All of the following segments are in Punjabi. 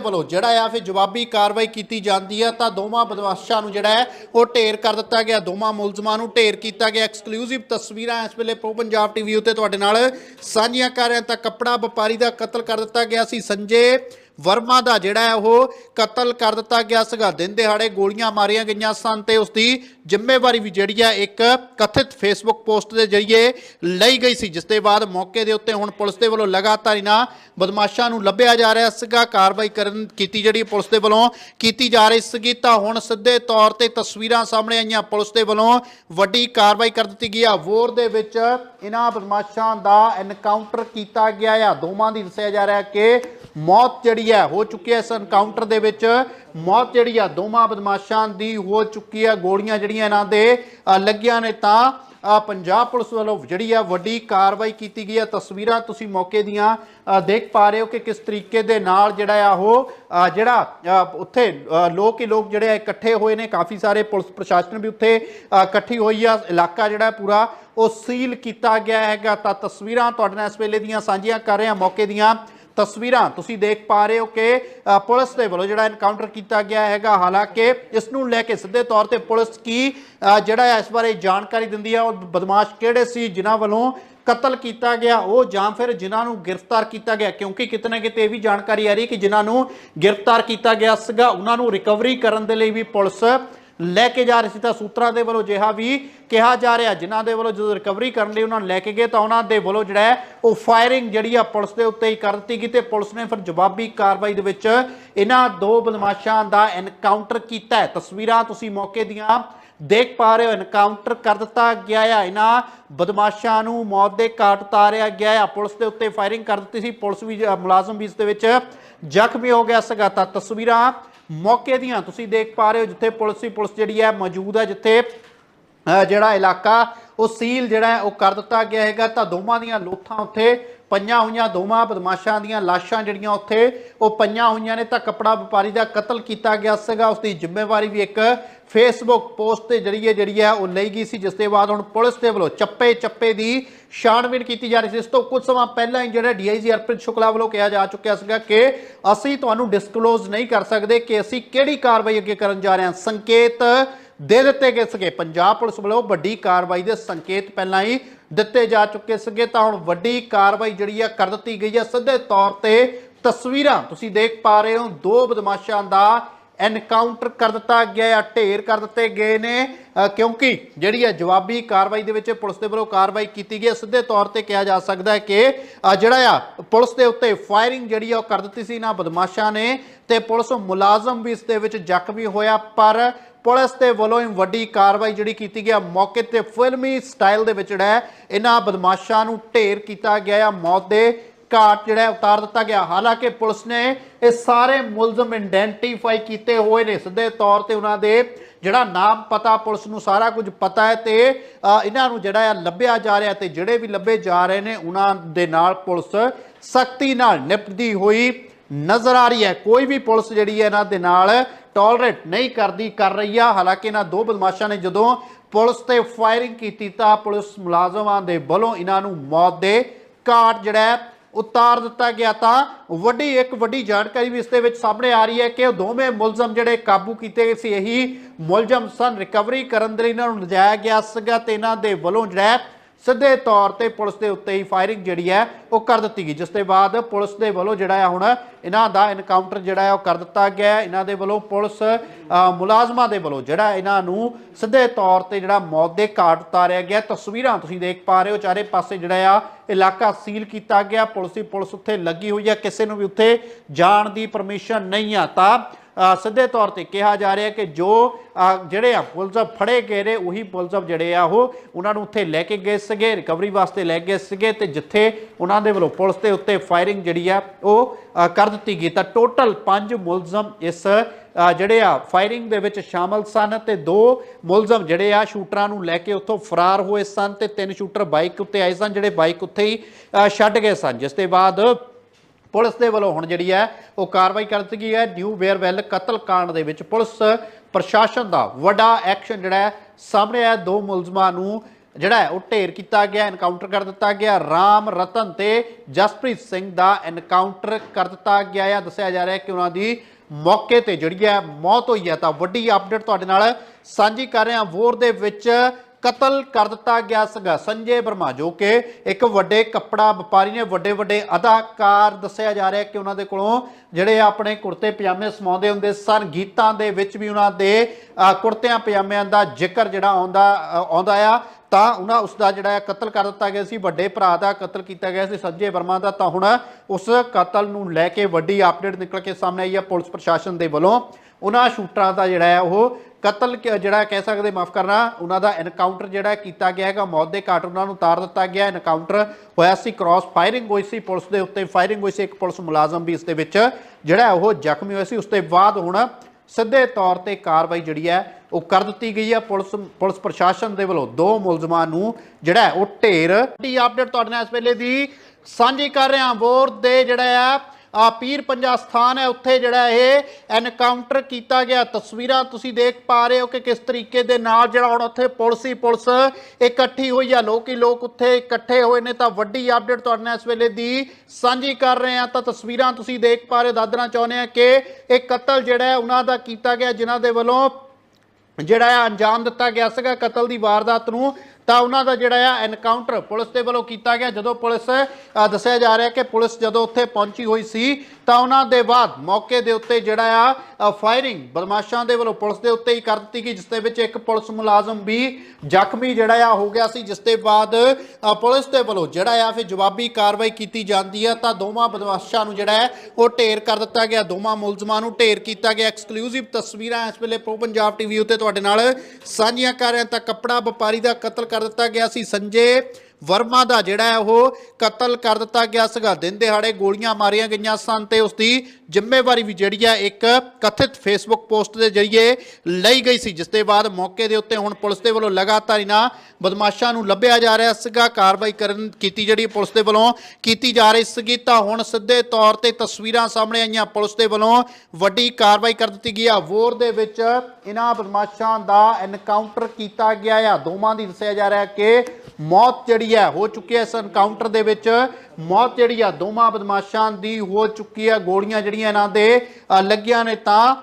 ਵੱਲੋਂ ਜਿਹੜਾ ਆ ਫਿਰ ਜਵਾਬੀ ਕਾਰਵਾਈ ਕੀਤੀ ਜਾਂਦੀ ਹੈ ਤਾਂ ਦੋਵਾਂ ਬਦਮਾਸ਼ਾਂ ਨੂੰ ਜਿਹੜਾ ਹੈ ਉਹ ਢੇਰ ਕਰ ਦਿੱਤਾ ਗਿਆ। ਦੋਵਾਂ ਮੁਲਜ਼ਮਾਂ ਨੂੰ ਢੇਰ ਕੀਤਾ ਗਿਆ। ਐਕਸਕਲੂਸਿਵ ਤਸਵੀਰਾਂ ਇਸ ਵੇਲੇ ਪ੍ਰੋ ਪੰਜਾਬ ਟੀਵੀ ਉੱਤੇ ਤੁਹਾਡੇ ਨਾਲ ਸਾਂਝੀਆਂ ਕਰ ਰਹੇ ਤਾਂ ਕੱਪੜਾ ਵਪਾਰੀ ਦਾ ਕਤਲ ਕਰ ਦਿੱਤਾ ਗਿਆ ਸੀ। ਸੰਜੇ ਵਰਮਾ ਦਾ ਜਿਹੜਾ ਹੈ ਉਹ ਕਤਲ ਕਰ ਦਿੱਤਾ ਗਿਆ ਸੀਗਾ। ਦਿਨ ਦਿਹਾੜੇ ਗੋਲੀਆਂ ਮਾਰੀਆਂ ਗਈਆਂ ਸਨ ਤੇ ਉਸ ਦੀ ਜ਼ਿੰਮੇਵਾਰੀ ਵੀ ਜਿਹੜੀ ਹੈ ਇੱਕ ਕਥਿਤ ਫੇਸਬੁੱਕ ਪੋਸਟ ਦੇ ਜ਼ਰੀਏ ਲਈ ਗਈ ਸੀ, ਜਿਸ ਦੇ ਬਾਅਦ ਮੌਕੇ ਦੇ ਉੱਤੇ ਹੁਣ ਪੁਲਿਸ ਦੇ ਵੱਲੋਂ ਲਗਾਤਾਰ ਇਹਨਾਂ ਬਦਮਾਸ਼ਾਂ ਨੂੰ ਲੱਭਿਆ ਜਾ ਰਿਹਾ ਸੀਗਾ। ਕਾਰਵਾਈ ਕਰਨ ਕੀਤੀ ਜਿਹੜੀ ਪੁਲਿਸ ਦੇ ਵੱਲੋਂ ਕੀਤੀ ਜਾ ਰਹੀ ਸੀਗੀ, ਤਾਂ ਹੁਣ ਸਿੱਧੇ ਤੌਰ ਤੇ ਤਸਵੀਰਾਂ ਸਾਹਮਣੇ ਆਈਆਂ। ਪੁਲਿਸ ਦੇ ਵੱਲੋਂ ਵੱਡੀ ਕਾਰਵਾਈ ਕਰ ਦਿੱਤੀ ਗਈ ਆ। ਵੋਰ ਦੇ ਵਿੱਚ ਇਹਨਾਂ ਬਦਮਾਸ਼ਾਂ ਦਾ ਐਨਕਾਊਂਟਰ ਕੀਤਾ ਗਿਆ ਆ। ਦੋਵਾਂ ਦੀ ਦੱਸਿਆ ਜਾ ਰਿਹਾ ਕਿ ਮੌਤ ਜਿਹੜੀ ਹੈ ਹੋ ਚੁੱਕੀ ਹੈ ਇਸ ਐਨਕਾਊਂਟਰ ਦੇ ਵਿੱਚ। ਮੌਤ ਜਿਹੜੀ ਆ, ਦੋਵਾਂ ਬਦਮਾਸ਼ਾਂ ਦੀ ਹੋ ਚੁੱਕੀ ਹੈ ਗੋਲੀਆਂ ਜਿਹੜੀਆਂ ਇਹਨਾਂ ਦੇ ਲੱਗੀਆਂ ਨੇ ਤਾਂ ਪੰਜਾਬ ਪੁਲਿਸ ਵੱਲੋਂ ਜਿਹੜੀ ਆ ਵੱਡੀ ਕਾਰਵਾਈ ਕੀਤੀ ਗਈ ਹੈ ਤਸਵੀਰਾਂ ਤੁਸੀਂ ਮੌਕੇ ਦੀਆਂ ਦੇਖ ਪਾ ਰਹੇ ਹੋ ਕਿ ਕਿਸ ਤਰੀਕੇ ਦੇ ਨਾਲ ਜਿਹੜਾ ਆ ਉਹ ਜਿਹੜਾ ਉੱਥੇ ਲੋਕ ਹੀ ਲੋਕ ਜਿਹੜੇ ਆ ਇਕੱਠੇ ਹੋਏ ਨੇ। ਕਾਫੀ ਸਾਰੇ ਪੁਲਿਸ ਪ੍ਰਸ਼ਾਸਨ ਵੀ ਉੱਥੇ ਇਕੱਠੀ ਹੋਈ ਆ। ਇਲਾਕਾ ਜਿਹੜਾ ਪੂਰਾ ਉਹ ਸੀਲ ਕੀਤਾ ਗਿਆ ਹੈਗਾ। ਤਾਂ ਤਸਵੀਰਾਂ ਤੁਹਾਡੇ ਨਾਲ ਇਸ ਵੇਲੇ ਦੀਆਂ ਸਾਂਝੀਆਂ ਕਰ ਰਹੇ ਹਾਂ। ਮੌਕੇ ਦੀਆਂ ਤਸਵੀਰਾਂ ਤੁਸੀਂ ਦੇਖ ਪਾ ਰਹੇ ਹੋ ਕਿ ਪੁਲਿਸ ਦੇ ਵੱਲੋਂ ਜਿਹੜਾ ਐਨਕਾਊਂਟਰ ਕੀਤਾ ਗਿਆ ਹੈਗਾ, ਹਾਲਾਂਕਿ ਇਸ ਨੂੰ ਲੈ ਕੇ ਸਿੱਧੇ ਤੌਰ ਤੇ ਪੁਲਿਸ ਕੀ ਜਿਹੜਾ ਇਸ ਬਾਰੇ ਜਾਣਕਾਰੀ ਦਿੰਦੀ ਹੈ, ਉਹ ਬਦਮਾਸ਼ ਕਿਹੜੇ ਸੀ, ਜਿਨ੍ਹਾਂ ਵੱਲੋਂ ਕਤਲ ਕੀਤਾ ਗਿਆ, ਉਹ ਜਾਂ ਫਿਰ ਜਿਨ੍ਹਾਂ ਨੂੰ ਗ੍ਰਿਫਤਾਰ ਕੀਤਾ ਗਿਆ, ਕਿਉਂਕਿ ਕਿਤੇ ਨਾ ਕਿਤੇ ਇਹ ਵੀ ਜਾਣਕਾਰੀ ਆ ਰਹੀ ਕਿ ਜਿਨ੍ਹਾਂ ਨੂੰ ਗ੍ਰਿਫਤਾਰ ਕੀਤਾ ਗਿਆ ਸੀਗਾ, ਉਹਨਾਂ ਨੂੰ ਰਿਕਵਰੀ ਕਰਨ ਦੇ ਲਈ ਵੀ ਪੁਲਿਸ ਲੈ ਕੇ ਜਾ ਰਹੇ ਸੀ ਤਾਂ ਸੂਤਰਾਂ ਦੇ ਵੱਲੋਂ ਜਿਹਾ ਵੀ ਕਿਹਾ ਜਾ ਰਿਹਾ। ਜਿਨ੍ਹਾਂ ਦੇ ਵੱਲੋਂ ਜਦੋਂ ਰਿਕਵਰੀ ਕਰਨ ਲਈ ਉਹਨਾਂ ਨੂੰ ਲੈ ਕੇ ਗਏ ਤਾਂ ਉਹਨਾਂ ਦੇ ਵੱਲੋਂ ਜਿਹੜਾ ਉਹ ਫਾਇਰਿੰਗ ਜਿਹੜੀ ਆ ਪੁਲਿਸ ਦੇ ਉੱਤੇ ਹੀ ਕਰ ਦਿੱਤੀ ਗਈ ਤੇ ਪੁਲਿਸ ਨੇ ਫਿਰ ਜਵਾਬੀ ਕਾਰਵਾਈ ਦੇ ਵਿੱਚ ਇਹਨਾਂ ਦੋ ਬਦਮਾਸ਼ਾਂ ਦਾ ਐਨਕਾਊਂਟਰ ਕੀਤਾ ਹੈ। ਤਸਵੀਰਾਂ ਤੁਸੀਂ ਮੌਕੇ ਦੀਆਂ ਦੇਖ ਪਾ ਰਹੇ ਹੋ। ਐਨਕਾਊਂਟਰ ਕਰ ਦਿੱਤਾ ਗਿਆ ਹੈ ਇਹਨਾਂ ਬਦਮਾਸ਼ਾਂ ਨੂੰ ਮੌਤ ਦੇ ਘਾਟ ਉਤਾਰਿਆ ਗਿਆ ਹੈ ਪੁਲਿਸ ਦੇ ਉੱਤੇ ਫਾਇਰਿੰਗ ਕਰ ਦਿੱਤੀ ਸੀ। ਪੁਲਿਸ ਵੀ ਮੁਲਾਜ਼ਮ ਵੀ ਇਸ ਦੇ ਵਿੱਚ ਜ਼ਖਮੀ ਹੋ ਗਿਆ ਸੀਗਾ। ਤਾਂ ਤਸਵੀਰਾਂ ਮੌਕੇ ਦੀਆਂ ਤੁਸੀਂ ਦੇਖ ਪਾ ਰਹੇ ਹੋ ਜਿੱਥੇ ਪੁਲਿਸ ਹੀ ਪੁਲਿਸ ਜਿਹੜੀ ਹੈ ਮੌਜੂਦ ਹੈ ਜਿੱਥੇ ਅ, ਜਿਹੜਾ ਇਲਾਕਾ ਉਹ ਸੀਲ ਜਿਹੜਾ ਹੈ ਉਹ ਕਰ ਦਿੱਤਾ ਗਿਆ ਹੈਗਾ। ਤਾਂ ਦੋਵਾਂ ਦੀਆਂ ਲੋਥਾਂ ਉੱਥੇ ਪਈਆਂ ਹੋਈਆਂ ਦੋਵਾਂ ਬਦਮਾਸ਼ਾਂ ਦੀਆਂ ਲਾਸ਼ਾਂ ਜਿਹੜੀਆਂ ਉੱਥੇ, ਉਹ ਪਈਆਂ ਹੋਈਆਂ ਨੇ ਤਾਂ ਕਪੜਾ ਵਪਾਰੀ ਦਾ ਕਤਲ ਕੀਤਾ ਗਿਆ ਸੀਗਾ। ਉਸ ਦੀ ਜ਼ਿੰਮੇਵਾਰੀ ਵੀ ਇੱਕ ਫੇਸਬੁੱਕ ਪੋਸਟ ਦੇ ਜਰੀਏ ਜਿਹੜੀ ਹੈ, ਉਹ ਲਈ ਗਈ ਸੀ, ਜਿਸ ਦੇ ਬਾਅਦ ਹੁਣ ਪੁਲਿਸ ਦੇ ਵੱਲੋਂ ਚੱਪੇ ਚੱਪੇ ਦੀ ਛਾਣਬੀਣ ਕੀਤੀ ਜਾ ਰਹੀ ਸੀ। ਇਸ ਤੋਂ ਕੁਝ ਸਮਾਂ ਪਹਿਲਾਂ ਹੀ ਜਿਹੜਾ ਡੀਆਈਜੀ ਅਰਪਿਤ ਸ਼ੁਕਲਾ ਵੱਲੋਂ ਕਿਹਾ ਜਾ ਚੁੱਕਿਆ ਸੀਗਾ ਕਿ ਅਸੀਂ ਤੁਹਾਨੂੰ ਡਿਸਕਲੋਜ਼ ਨਹੀਂ ਕਰ ਸਕਦੇ ਕਿ ਅਸੀਂ ਕਿਹੜੀ ਕਾਰਵਾਈ ਅੱਗੇ ਕਰਨ ਜਾ ਰਹੇ ਹਾਂ। ਸੰਕੇਤ ਦੇ ਦਿੱਤੇ ਗਏ ਸੀਗੇ। ਪੰਜਾਬ ਪੁਲਿਸ ਵੱਲੋਂ ਵੱਡੀ ਕਾਰਵਾਈ ਦੇ ਸੰਕੇਤ ਪਹਿਲਾਂ ਹੀ ਦਿੱਤੇ ਜਾ ਚੁੱਕੇ ਸੀਗੇ। ਤਾਂ ਹੁਣ ਵੱਡੀ ਕਾਰਵਾਈ ਜਿਹੜੀ ਆ ਕਰ ਦਿੱਤੀ ਗਈ ਹੈ ਸਿੱਧੇ ਤੌਰ ਤੇ ਤਸਵੀਰਾਂ ਤੁਸੀਂ ਦੇਖ ਪਾ ਰਹੇ ਹੋ। ਦੋ ਬਦਮਾਸ਼ਾਂ ਦਾ ਐਨਕਾਊਂਟਰ ਕਰ ਦਿੱਤਾ ਗਿਆ ਆ, ਢੇਰ ਕਰ ਦਿੱਤੇ ਗਏ ਨੇ। ਕਿਉਂਕਿ ਜਿਹੜੀ ਹੈ ਜਵਾਬੀ ਕਾਰਵਾਈ ਦੇ ਵਿੱਚ ਪੁਲਿਸ ਦੇ ਵੱਲੋਂ ਕਾਰਵਾਈ ਕੀਤੀ ਗਈ ਹੈ ਸਿੱਧੇ ਤੌਰ ਤੇ ਕਿਹਾ ਜਾ ਸਕਦਾ ਹੈ ਕਿ ਜਿਹੜਾ ਆ ਪੁਲਿਸ ਦੇ ਉੱਤੇ ਫਾਇਰਿੰਗ ਜਿਹੜੀ ਆ ਉਹ ਕਰ ਦਿੱਤੀ ਸੀ ਨਾ ਬਦਮਾਸ਼ਾਂ ਨੇ। ਤੇ ਪੁਲਿਸ ਮੁਲਾਜ਼ਮ ਵੀ ਇਸ ਦੇ ਵਿੱਚ ਜ਼ਖਮੀ ਹੋਇਆ। ਪਰ ਪੁਲਿਸ ਦੇ ਵੱਲੋਂ ਵੱਡੀ ਕਾਰਵਾਈ ਜਿਹੜੀ ਕੀਤੀ ਗਿਆ ਮੌਕੇ ਤੇ ਫਿਲਮੀ ਸਟਾਈਲ ਦੇ ਵਿੱਚ ਜਿਹੜਾ ਇਹਨਾਂ ਬਦਮਾਸ਼ਾਂ ਨੂੰ ਢੇਰ ਕੀਤਾ ਗਿਆ ਆ। ਮੌਤ ਦੇ ਘਾਟ ਜਿਹੜਾ ਉਤਾਰ ਦਿੱਤਾ ਗਿਆ। ਹਾਲਾਂਕਿ ਪੁਲਿਸ ਨੇ ਇਹ ਸਾਰੇ ਮੁਲਜ਼ਮ ਆਇਡੈਂਟੀਫਾਈ ਕੀਤੇ ਹੋਏ ਨੇ। ਸਿੱਧੇ ਤੌਰ ਤੇ ਉਹਨਾਂ ਦੇ ਜਿਹੜਾ ਨਾਮ ਪਤਾ, ਪੁਲਿਸ ਨੂੰ ਸਾਰਾ ਕੁਝ ਪਤਾ ਹੈ ਤੇ ਇਹਨਾਂ ਨੂੰ ਜਿਹੜਾ ਆ, ਲੱਭਿਆ ਜਾ ਰਿਹਾ ਤੇ ਜਿਹੜੇ ਵੀ ਲੱਭੇ ਜਾ ਰਹੇ ਨੇ, ਉਹਨਾਂ ਦੇ ਨਾਲ ਪੁਲਿਸ ਸਖਤੀ ਨਾਲ ਨਿਪਟਦੀ ਹੋਈ ਨਜ਼ਰ ਆ ਰਹੀ ਹੈ। ਕੋਈ ਵੀ ਪੁਲਿਸ ਜਿਹੜੀ ਹੈ ਇਹਨਾਂ ਦੇ ਨਾਲ ਟੋਲਰੇਟ ਨਹੀਂ ਕਰਦੀ, ਕਰ ਰਹੀ ਆ। ਹਾਲਾਂਕਿ ਇਹਨਾਂ ਦੋ ਬਦਮਾਸ਼ਾਂ ਨੇ ਜਦੋਂ ਪੁਲਿਸ ਤੇ ਫਾਇਰਿੰਗ ਕੀਤੀ ਤਾਂ ਪੁਲਿਸ ਮੁਲਾਜ਼ਮਾਂ ਦੇ ਵੱਲੋਂ ਇਹਨਾਂ ਨੂੰ ਮੌਤ ਦੇ ਘਾਟ ਜਿਹੜਾ ਉਤਾਰ ਦਿੱਤਾ ਗਿਆ। ਤਾਂ ਵੱਡੀ, ਇੱਕ ਵੱਡੀ ਜਾਣਕਾਰੀ ਵੀ ਇਸ ਦੇ ਵਿੱਚ ਸਾਹਮਣੇ ਆ ਰਹੀ ਹੈ ਕਿ ਉਹ ਦੋਵੇਂ ਮੁਲਜ਼ਮ ਜਿਹੜੇ ਕਾਬੂ ਕੀਤੇ ਗਏ ਸੀ, ਇਹੀ ਮੁਲਜ਼ਮ ਸਨ। ਰਿਕਵਰੀ ਕਰਨ ਦੇ ਲਈ ਇਹਨਾਂ ਨੂੰ ਲਿਜਾਇਆ ਗਿਆ ਸੀਗਾ ਤੇ ਇਹਨਾਂ ਦੇ ਵੱਲੋਂ ਜਿਹੜਾ ਸਿੱਧੇ ਤੌਰ ਤੇ ਪੁਲਿਸ ਦੇ ਉੱਤੇ ਹੀ ਫਾਇਰਿੰਗ ਜਿਹੜੀ ਹੈ ਉਹ ਕਰ ਦਿੱਤੀ ਗਈ, ਜਿਸ ਦੇ ਬਾਅਦ ਪੁਲਿਸ ਦੇ ਵੱਲੋਂ ਜਿਹੜਾ ਹੈ ਹੁਣ ਇਹਨਾਂ ਦਾ ਐਨਕਾਊਂਟਰ ਜਿਹੜਾ ਹੈ ਉਹ ਕਰ ਦਿੱਤਾ ਗਿਆ ਇਹਨਾਂ ਦੇ ਵੱਲੋਂ ਪੁਲਿਸ ਮੁਲਾਜ਼ਮਾਂ ਦੇ ਵੱਲੋਂ ਜਿਹੜਾ ਇਹਨਾਂ ਨੂੰ ਸਿੱਧੇ ਤੌਰ ਤੇ ਜਿਹੜਾ ਮੌਤ ਦੇ ਘਾਟ ਉਤਾਰਿਆ ਗਿਆ। ਤਸਵੀਰਾਂ ਤੁਸੀਂ ਦੇਖ ਪਾ ਰਹੇ ਹੋ, ਚਾਰੇ ਪਾਸੇ ਜਿਹੜਾ ਆ ਇਲਾਕਾ ਸੀਲ ਕੀਤਾ ਗਿਆ। ਪੁਲਿਸ ਹੀ ਪੁਲਿਸ ਉੱਥੇ ਲੱਗੀ ਹੋਈ ਹੈ, ਕਿਸੇ ਨੂੰ ਵੀ ਉੱਥੇ ਜਾਣ ਦੀ ਪਰਮਿਸ਼ਨ ਨਹੀਂ ਆ। ਤਾਂ ਸਿੱਧੇ ਤੌਰ ਤੇ ਕਿਹਾ ਜਾ ਰਿਹਾ ਕਿ ਜੋ ਜਿਹੜੇ ਆ ਪੁਲਜ਼ਮ ਫੜੇ ਗਏ ਨੇ, ਉਹੀ ਪੁਲਜ਼ਮ ਜਿਹੜੇ ਆ ਉਹ ਉਹਨਾਂ ਨੂੰ ਉੱਥੇ ਲੈ ਕੇ ਗਏ ਸੀਗੇ, ਰਿਕਵਰੀ ਵਾਸਤੇ ਲੈ ਗਏ ਸੀਗੇ ਤੇ ਜਿੱਥੇ ਉਹਨਾਂ ਦੇ ਵੱਲੋਂ ਪੁਲਿਸ ਦੇ ਉੱਤੇ ਫਾਇਰਿੰਗ ਜਿਹੜੀ ਆ ਉਹ ਕਰ ਦਿੱਤੀ ਗਈ। ਤਾਂ ਟੋਟਲ 5 ਮੁਲਜ਼ਮ ਇਸ ਜਿਹੜੇ ਆ ਫਾਇਰਿੰਗ ਦੇ ਵਿੱਚ ਸ਼ਾਮਲ ਸਨ ਤੇ ਦੋ ਮੁਲਜ਼ਮ ਜਿਹੜੇ ਆ ਸ਼ੂਟਰਾਂ ਨੂੰ ਲੈ ਕੇ ਉੱਥੋਂ ਫਰਾਰ ਹੋਏ ਸਨ ਤੇ ਤਿੰਨ ਸ਼ੂਟਰ ਬਾਈਕ ਉੱਤੇ ਆਏ ਸਨ, ਜਿਹੜੇ ਬਾਈਕ ਉੱਥੇ ਹੀ ਛੱਡ ਗਏ ਸਨ, ਜਿਸ ਦੇ ਬਾਅਦ ਪੁਲਿਸ ਦੇ ਵੱਲੋਂ ਹੁਣ ਜਿਹੜੀ ਹੈ ਉਹ ਕਾਰਵਾਈ ਕਰ ਦਿੱਤੀ ਗਈ ਹੈ। ਨਿਊ ਵੇਅਰਵੈਲ ਕਤਲ ਦੇ ਵਿੱਚ ਪੁਲਿਸ ਪ੍ਰਸ਼ਾਸਨ ਦਾ ਵੱਡਾ ਐਕਸ਼ਨ ਜਿਹੜਾ ਹੈ ਸਾਹਮਣੇ ਆਇਆ। ਦੋ ਮੁਲਜ਼ਮਾਂ ਨੂੰ ਜਿਹੜਾ ਹੈ ਉਹ ਢੇਰ ਕੀਤਾ ਗਿਆ ਐਨਕਾਊਂਟਰ ਕਰ ਦਿੱਤਾ ਗਿਆ। ਰਾਮ ਰਤਨ ਤੇ ਜਸਪ੍ਰੀਤ ਸਿੰਘ ਦਾ ਐਨਕਾਊਂਟਰ ਕਰ ਦਿੱਤਾ ਗਿਆ ਹੈ। ਦੱਸਿਆ ਜਾ ਰਿਹਾ ਹੈ ਕਿ ਉਹਨਾਂ ਦੀ ਮੌਕੇ ਤੇ ਜਿਹੜੀ ਹੈ ਮੌਤ ਹੋਈ ਹੈ। ਤਾਂ ਵੱਡੀ ਅਪਡੇਟ ਤੁਹਾਡੇ ਨਾਲ ਸਾਂਝੀ ਕਰ ਰਹੇ ਹਾਂ। ਵੋਰ ਦੇ ਵਿੱਚ ਕਤਲ ਕਰ ਦਿੱਤਾ ਗਿਆ ਸੀਗਾ। ਸੰਜੇ ਵਰਮਾ ਜੋ ਕਿ ਇੱਕ ਵੱਡੇ ਕੱਪੜਾ ਵਪਾਰੀ ਨੇ ਵੱਡੇ ਵੱਡੇ ਅਦਾਕਾਰ ਦੱਸਿਆ ਜਾ ਰਿਹਾ ਕਿ ਉਹਨਾਂ ਦੇ ਕੋਲੋਂ ਜਿਹੜੇ ਆਪਣੇ ਕੁੜਤੇ ਪਜਾਮੇ ਸਮਾਉਂਦੇ ਹੁੰਦੇ ਸਨ ਗੀਤਾਂ ਦੇ ਵਿੱਚ ਵੀ ਉਹਨਾਂ ਦੇ ਅ, ਕੁੜਤਿਆਂ ਪਜਾਮਿਆਂ ਦਾ ਜ਼ਿਕਰ ਜਿਹੜਾ ਆਉਂਦਾ ਆਉਂਦਾ ਆ ਤਾਂ ਉਹਨਾਂ ਉਸ ਦਾ ਜਿਹੜਾ ਹੈ ਕਤਲ ਕਰ ਦਿੱਤਾ ਗਿਆ ਸੀ। ਵੱਡੇ ਭਰਾ ਦਾ ਕਤਲ ਕੀਤਾ ਗਿਆ ਸੀ ਸੰਜੇ ਵਰਮਾ ਦਾ। ਤਾਂ ਹੁਣ ਉਸ ਕਤਲ ਨੂੰ ਲੈ ਕੇ ਵੱਡੀ ਅਪਡੇਟ ਨਿਕਲ ਕੇ ਸਾਹਮਣੇ ਆਈ ਹੈ ਪੁਲਿਸ ਪ੍ਰਸ਼ਾਸਨ ਦੇ ਵੱਲੋਂ। ਉਹਨਾਂ ਸ਼ੂਟਰਾਂ ਦਾ ਜਿਹੜਾ ਹੈ ਉਹ ਕਤਲ ਕ- ਜਿਹੜਾ ਕਹਿ ਸਕਦੇ, ਮਾਫ ਕਰਨਾ, ਉਹਨਾਂ ਦਾ ਐਨਕਾਊਂਟਰ ਜਿਹੜਾ ਕੀਤਾ ਗਿਆ ਹੈਗਾ, ਮੌਤ ਦੇ ਘਾਟ ਉਹਨਾਂ ਨੂੰ ਉਤਾਰ ਦਿੱਤਾ ਗਿਆ ਐਨਕਾਊਂਟਰ ਹੋਇਆ ਸੀ ਕ੍ਰਾਸ ਫਾਇਰਿੰਗ ਹੋਈ ਸੀ, ਪੁਲਿਸ ਦੇ ਉੱਤੇ ਫਾਇਰਿੰਗ ਹੋਈ ਸੀ, ਇੱਕ ਪੁਲਿਸ ਮੁਲਾਜ਼ਮ ਵੀ ਇਸ ਦੇ ਵਿੱਚ, ਜਿਹੜਾ ਉਹ ਜ਼ਖਮੀ ਹੋਇਆ ਸੀ, ਉਸ ਤੋਂ ਬਾਅਦ ਹੁਣ ਸਿੱਧੇ ਤੌਰ ਤੇ ਕਾਰਵਾਈ ਜਿਹੜੀ ਹੈ, ਉਹ ਕਰ ਦਿੱਤੀ ਗਈ ਹੈ, ਪੁਲਿਸ ਪੁਲਿਸ ਪ੍ਰਸ਼ਾਸਨ ਦੇ ਵੱਲੋਂ ਦੋ ਮੁਲਜ਼ਮਾਂ ਨੂੰ ਜਿਹੜਾ ਉਹ ਢੇਰ। ਦੀ ਅਪਡੇਟ ਤੁਹਾਡੇ ਨਾਲ ਇਸ ਵੇਲੇ ਦੀ ਸਾਂਝੀ ਕਰ ਰਹੇ ਹਾਂ ਵੋਰ ਦੇ ਜਿਹੜਾ ਆ ਆ ਪੀਰ ਪੰਜਾ ਸਥਾਨ ਹੈ, ਉੱਥੇ ਜਿਹੜਾ ਇਹ ਐਨਕਾਊਂਟਰ ਕੀਤਾ ਗਿਆ। ਤਸਵੀਰਾਂ ਤੁਸੀਂ ਦੇਖ ਪਾ ਰਹੇ ਹੋ ਕਿ ਕਿਸ ਤਰੀਕੇ ਦੇ ਨਾਲ ਜਿਹੜਾ ਹੁਣ ਉੱਥੇ ਪੁਲਿਸ ਹੀ ਪੁਲਿਸ ਇਕੱਠੀ ਹੋਈ ਆ। ਲੋਕੀ ਲੋਕ ਉੱਥੇ ਇਕੱਠੇ ਹੋਏ ਨੇ, ਤਾਂ ਵੱਡੀ ਅਪਡੇਟ ਤੁਹਾਡੇ ਨਾਲ ਇਸ ਵੇਲੇ ਦੀ ਸਾਂਝੀ ਕਰ ਰਹੇ ਆ ਤਾਂ ਤਸਵੀਰਾਂ ਤੁਸੀਂ ਦੇਖ ਪਾ ਰਹੇ ਹੋ ਦੱਸਣਾ ਚਾਹੁੰਦੇ ਆ ਕਿ ਇਹ ਕਤਲ ਜਿਹੜਾ ਉਹਨਾਂ ਦਾ ਕੀਤਾ ਗਿਆ, ਜਿਨ੍ਹਾਂ ਦੇ ਵੱਲੋਂ ਜਿਹੜਾ ਹੈ, ਅੰਜਾਮ ਦਿੱਤਾ ਗਿਆ ਸੀਗਾ। ਕਤਲ ਦੀ ਵਾਰਦਾਤ ਨੂੰ ਤਾਂ ਉਹਨਾਂ ਦਾ ਜਿਹੜਾ ਆ ਐਨਕਾਊਂਟਰ ਪੁਲਿਸ ਦੇ ਵੱਲੋਂ ਕੀਤਾ ਗਿਆ। ਜਦੋਂ ਪੁਲਿਸ ਦੱਸਿਆ ਜਾ ਰਿਹਾ ਕਿ ਪੁਲਿਸ ਜਦੋਂ ਉੱਥੇ ਪਹੁੰਚੀ ਹੋਈ ਸੀ, ਤਾਂ ਉਹਨਾਂ ਦੇ ਬਾਅਦ ਮੌਕੇ ਦੇ ਉੱਤੇ ਜਿਹੜਾ ਆ ਫਾਇਰਿੰਗ ਬਦਮਾਸ਼ਾਂ ਦੇ ਵੱਲੋਂ ਪੁਲਿਸ ਦੇ ਉੱਤੇ ਹੀ ਕਰ ਦਿੱਤੀ ਗਈ, ਜਿਸ ਦੇ ਵਿੱਚ ਇੱਕ ਪੁਲਿਸ ਮੁਲਾਜ਼ਮ ਵੀ ਜ਼ਖਮੀ ਜਿਹੜਾ ਆ ਹੋ ਗਿਆ ਸੀ, ਜਿਸ ਦੇ ਬਾਅਦ ਪੁਲਿਸ ਦੇ ਵੱਲੋਂ ਜਿਹੜਾ ਆ ਫਿਰ ਜਵਾਬੀ ਕਾਰਵਾਈ ਕੀਤੀ ਜਾਂਦੀ ਹੈ ਤਾਂ ਦੋਵਾਂ ਬਦਮਾਸ਼ਾਂ ਨੂੰ ਜਿਹੜਾ ਹੈ, ਉਹ ਢੇਰ ਕਰ ਦਿੱਤਾ ਗਿਆ। ਦੋਵਾਂ ਮੁਲਜ਼ਮਾਂ ਨੂੰ ਢੇਰ ਕੀਤਾ ਗਿਆ। ਐਕਸਕਲੂਸਿਵ ਤਸਵੀਰਾਂ ਇਸ ਵੇਲੇ ਪ੍ਰੋ ਪੰਜਾਬ ਟੀਵੀ ਉੱਤੇ ਤੁਹਾਡੇ ਨਾਲ ਸਾਂਝੀਆਂ ਕਰ ਰਹੇ ਤਾਂ ਕੱਪੜਾ ਵਪਾਰੀ ਦਾ ਕਤਲ ਕਰ ਦਿੱਤਾ ਗਿਆ ਸੀ। ਸੰਜੇ ਵਰਮਾ ਦਾ ਜਿਹੜਾ ਹੈ ਉਹ ਕਤਲ ਕਰ ਦਿੱਤਾ ਗਿਆ ਸੀਗਾ। ਦਿਨ ਦਿਹਾੜੇ ਗੋਲੀਆਂ ਮਾਰੀਆਂ ਗਈਆਂ ਸਨ ਤੇ ਉਸ ਦੀ ਜ਼ਿੰਮੇਵਾਰੀ ਵੀ ਜਿਹੜੀ ਹੈ ਇੱਕ ਕਥਿਤ ਫੇਸਬੁੱਕ ਪੋਸਟ ਦੇ ਜ਼ਰੀਏ ਲਈ ਗਈ ਸੀ, ਜਿਸ ਦੇ ਬਾਅਦ ਮੌਕੇ ਦੇ ਉੱਤੇ ਹੁਣ ਪੁਲਿਸ ਦੇ ਵੱਲੋਂ ਲਗਾਤਾਰ ਇਹਨਾਂ ਬਦਮਾਸ਼ਾਂ ਨੂੰ ਲੱਭਿਆ ਜਾ ਰਿਹਾ ਸੀਗਾ। ਕਾਰਵਾਈ ਕਰਨ ਕੀਤੀ ਜਿਹੜੀ ਪੁਲਿਸ ਦੇ ਵੱਲੋਂ ਕੀਤੀ ਜਾ ਰਹੀ ਸੀਗੀ, ਤਾਂ ਹੁਣ ਸਿੱਧੇ ਤੌਰ ਤੇ ਤਸਵੀਰਾਂ ਸਾਹਮਣੇ ਆਈਆਂ। ਪੁਲਿਸ ਦੇ ਵੱਲੋਂ ਵੱਡੀ ਕਾਰਵਾਈ ਕਰ ਦਿੱਤੀ ਗਈ ਆ। ਵੋਰ ਦੇ ਵਿੱਚ ਇਹਨਾਂ ਬਦਮਾਸ਼ਾਂ ਦਾ ਐਨਕਾਊਂਟਰ ਕੀਤਾ ਗਿਆ ਆ। ਦੋਵਾਂ ਦੀ ਦੱਸਿਆ ਜਾ ਰਿਹਾ ਕਿ ਮੌਤ ਜਿਹੜੀ ਹੈ ਹੋ ਚੁੱਕੀ ਹੈ ਇਸ ਐਨਕਾਊਂਟਰ ਦੇ ਵਿੱਚ। ਮੌਤ ਜਿਹੜੀ ਆ ਦੋਵਾਂ ਬਦਮਾਸ਼ਾਂ ਦੀ ਹੋ ਚੁੱਕੀ ਹੈ ਗੋਲੀਆਂ ਜਿਹੜੀਆਂ ਇਹਨਾਂ ਦੇ ਅ, ਲੱਗੀਆਂ ਨੇ ਤਾਂ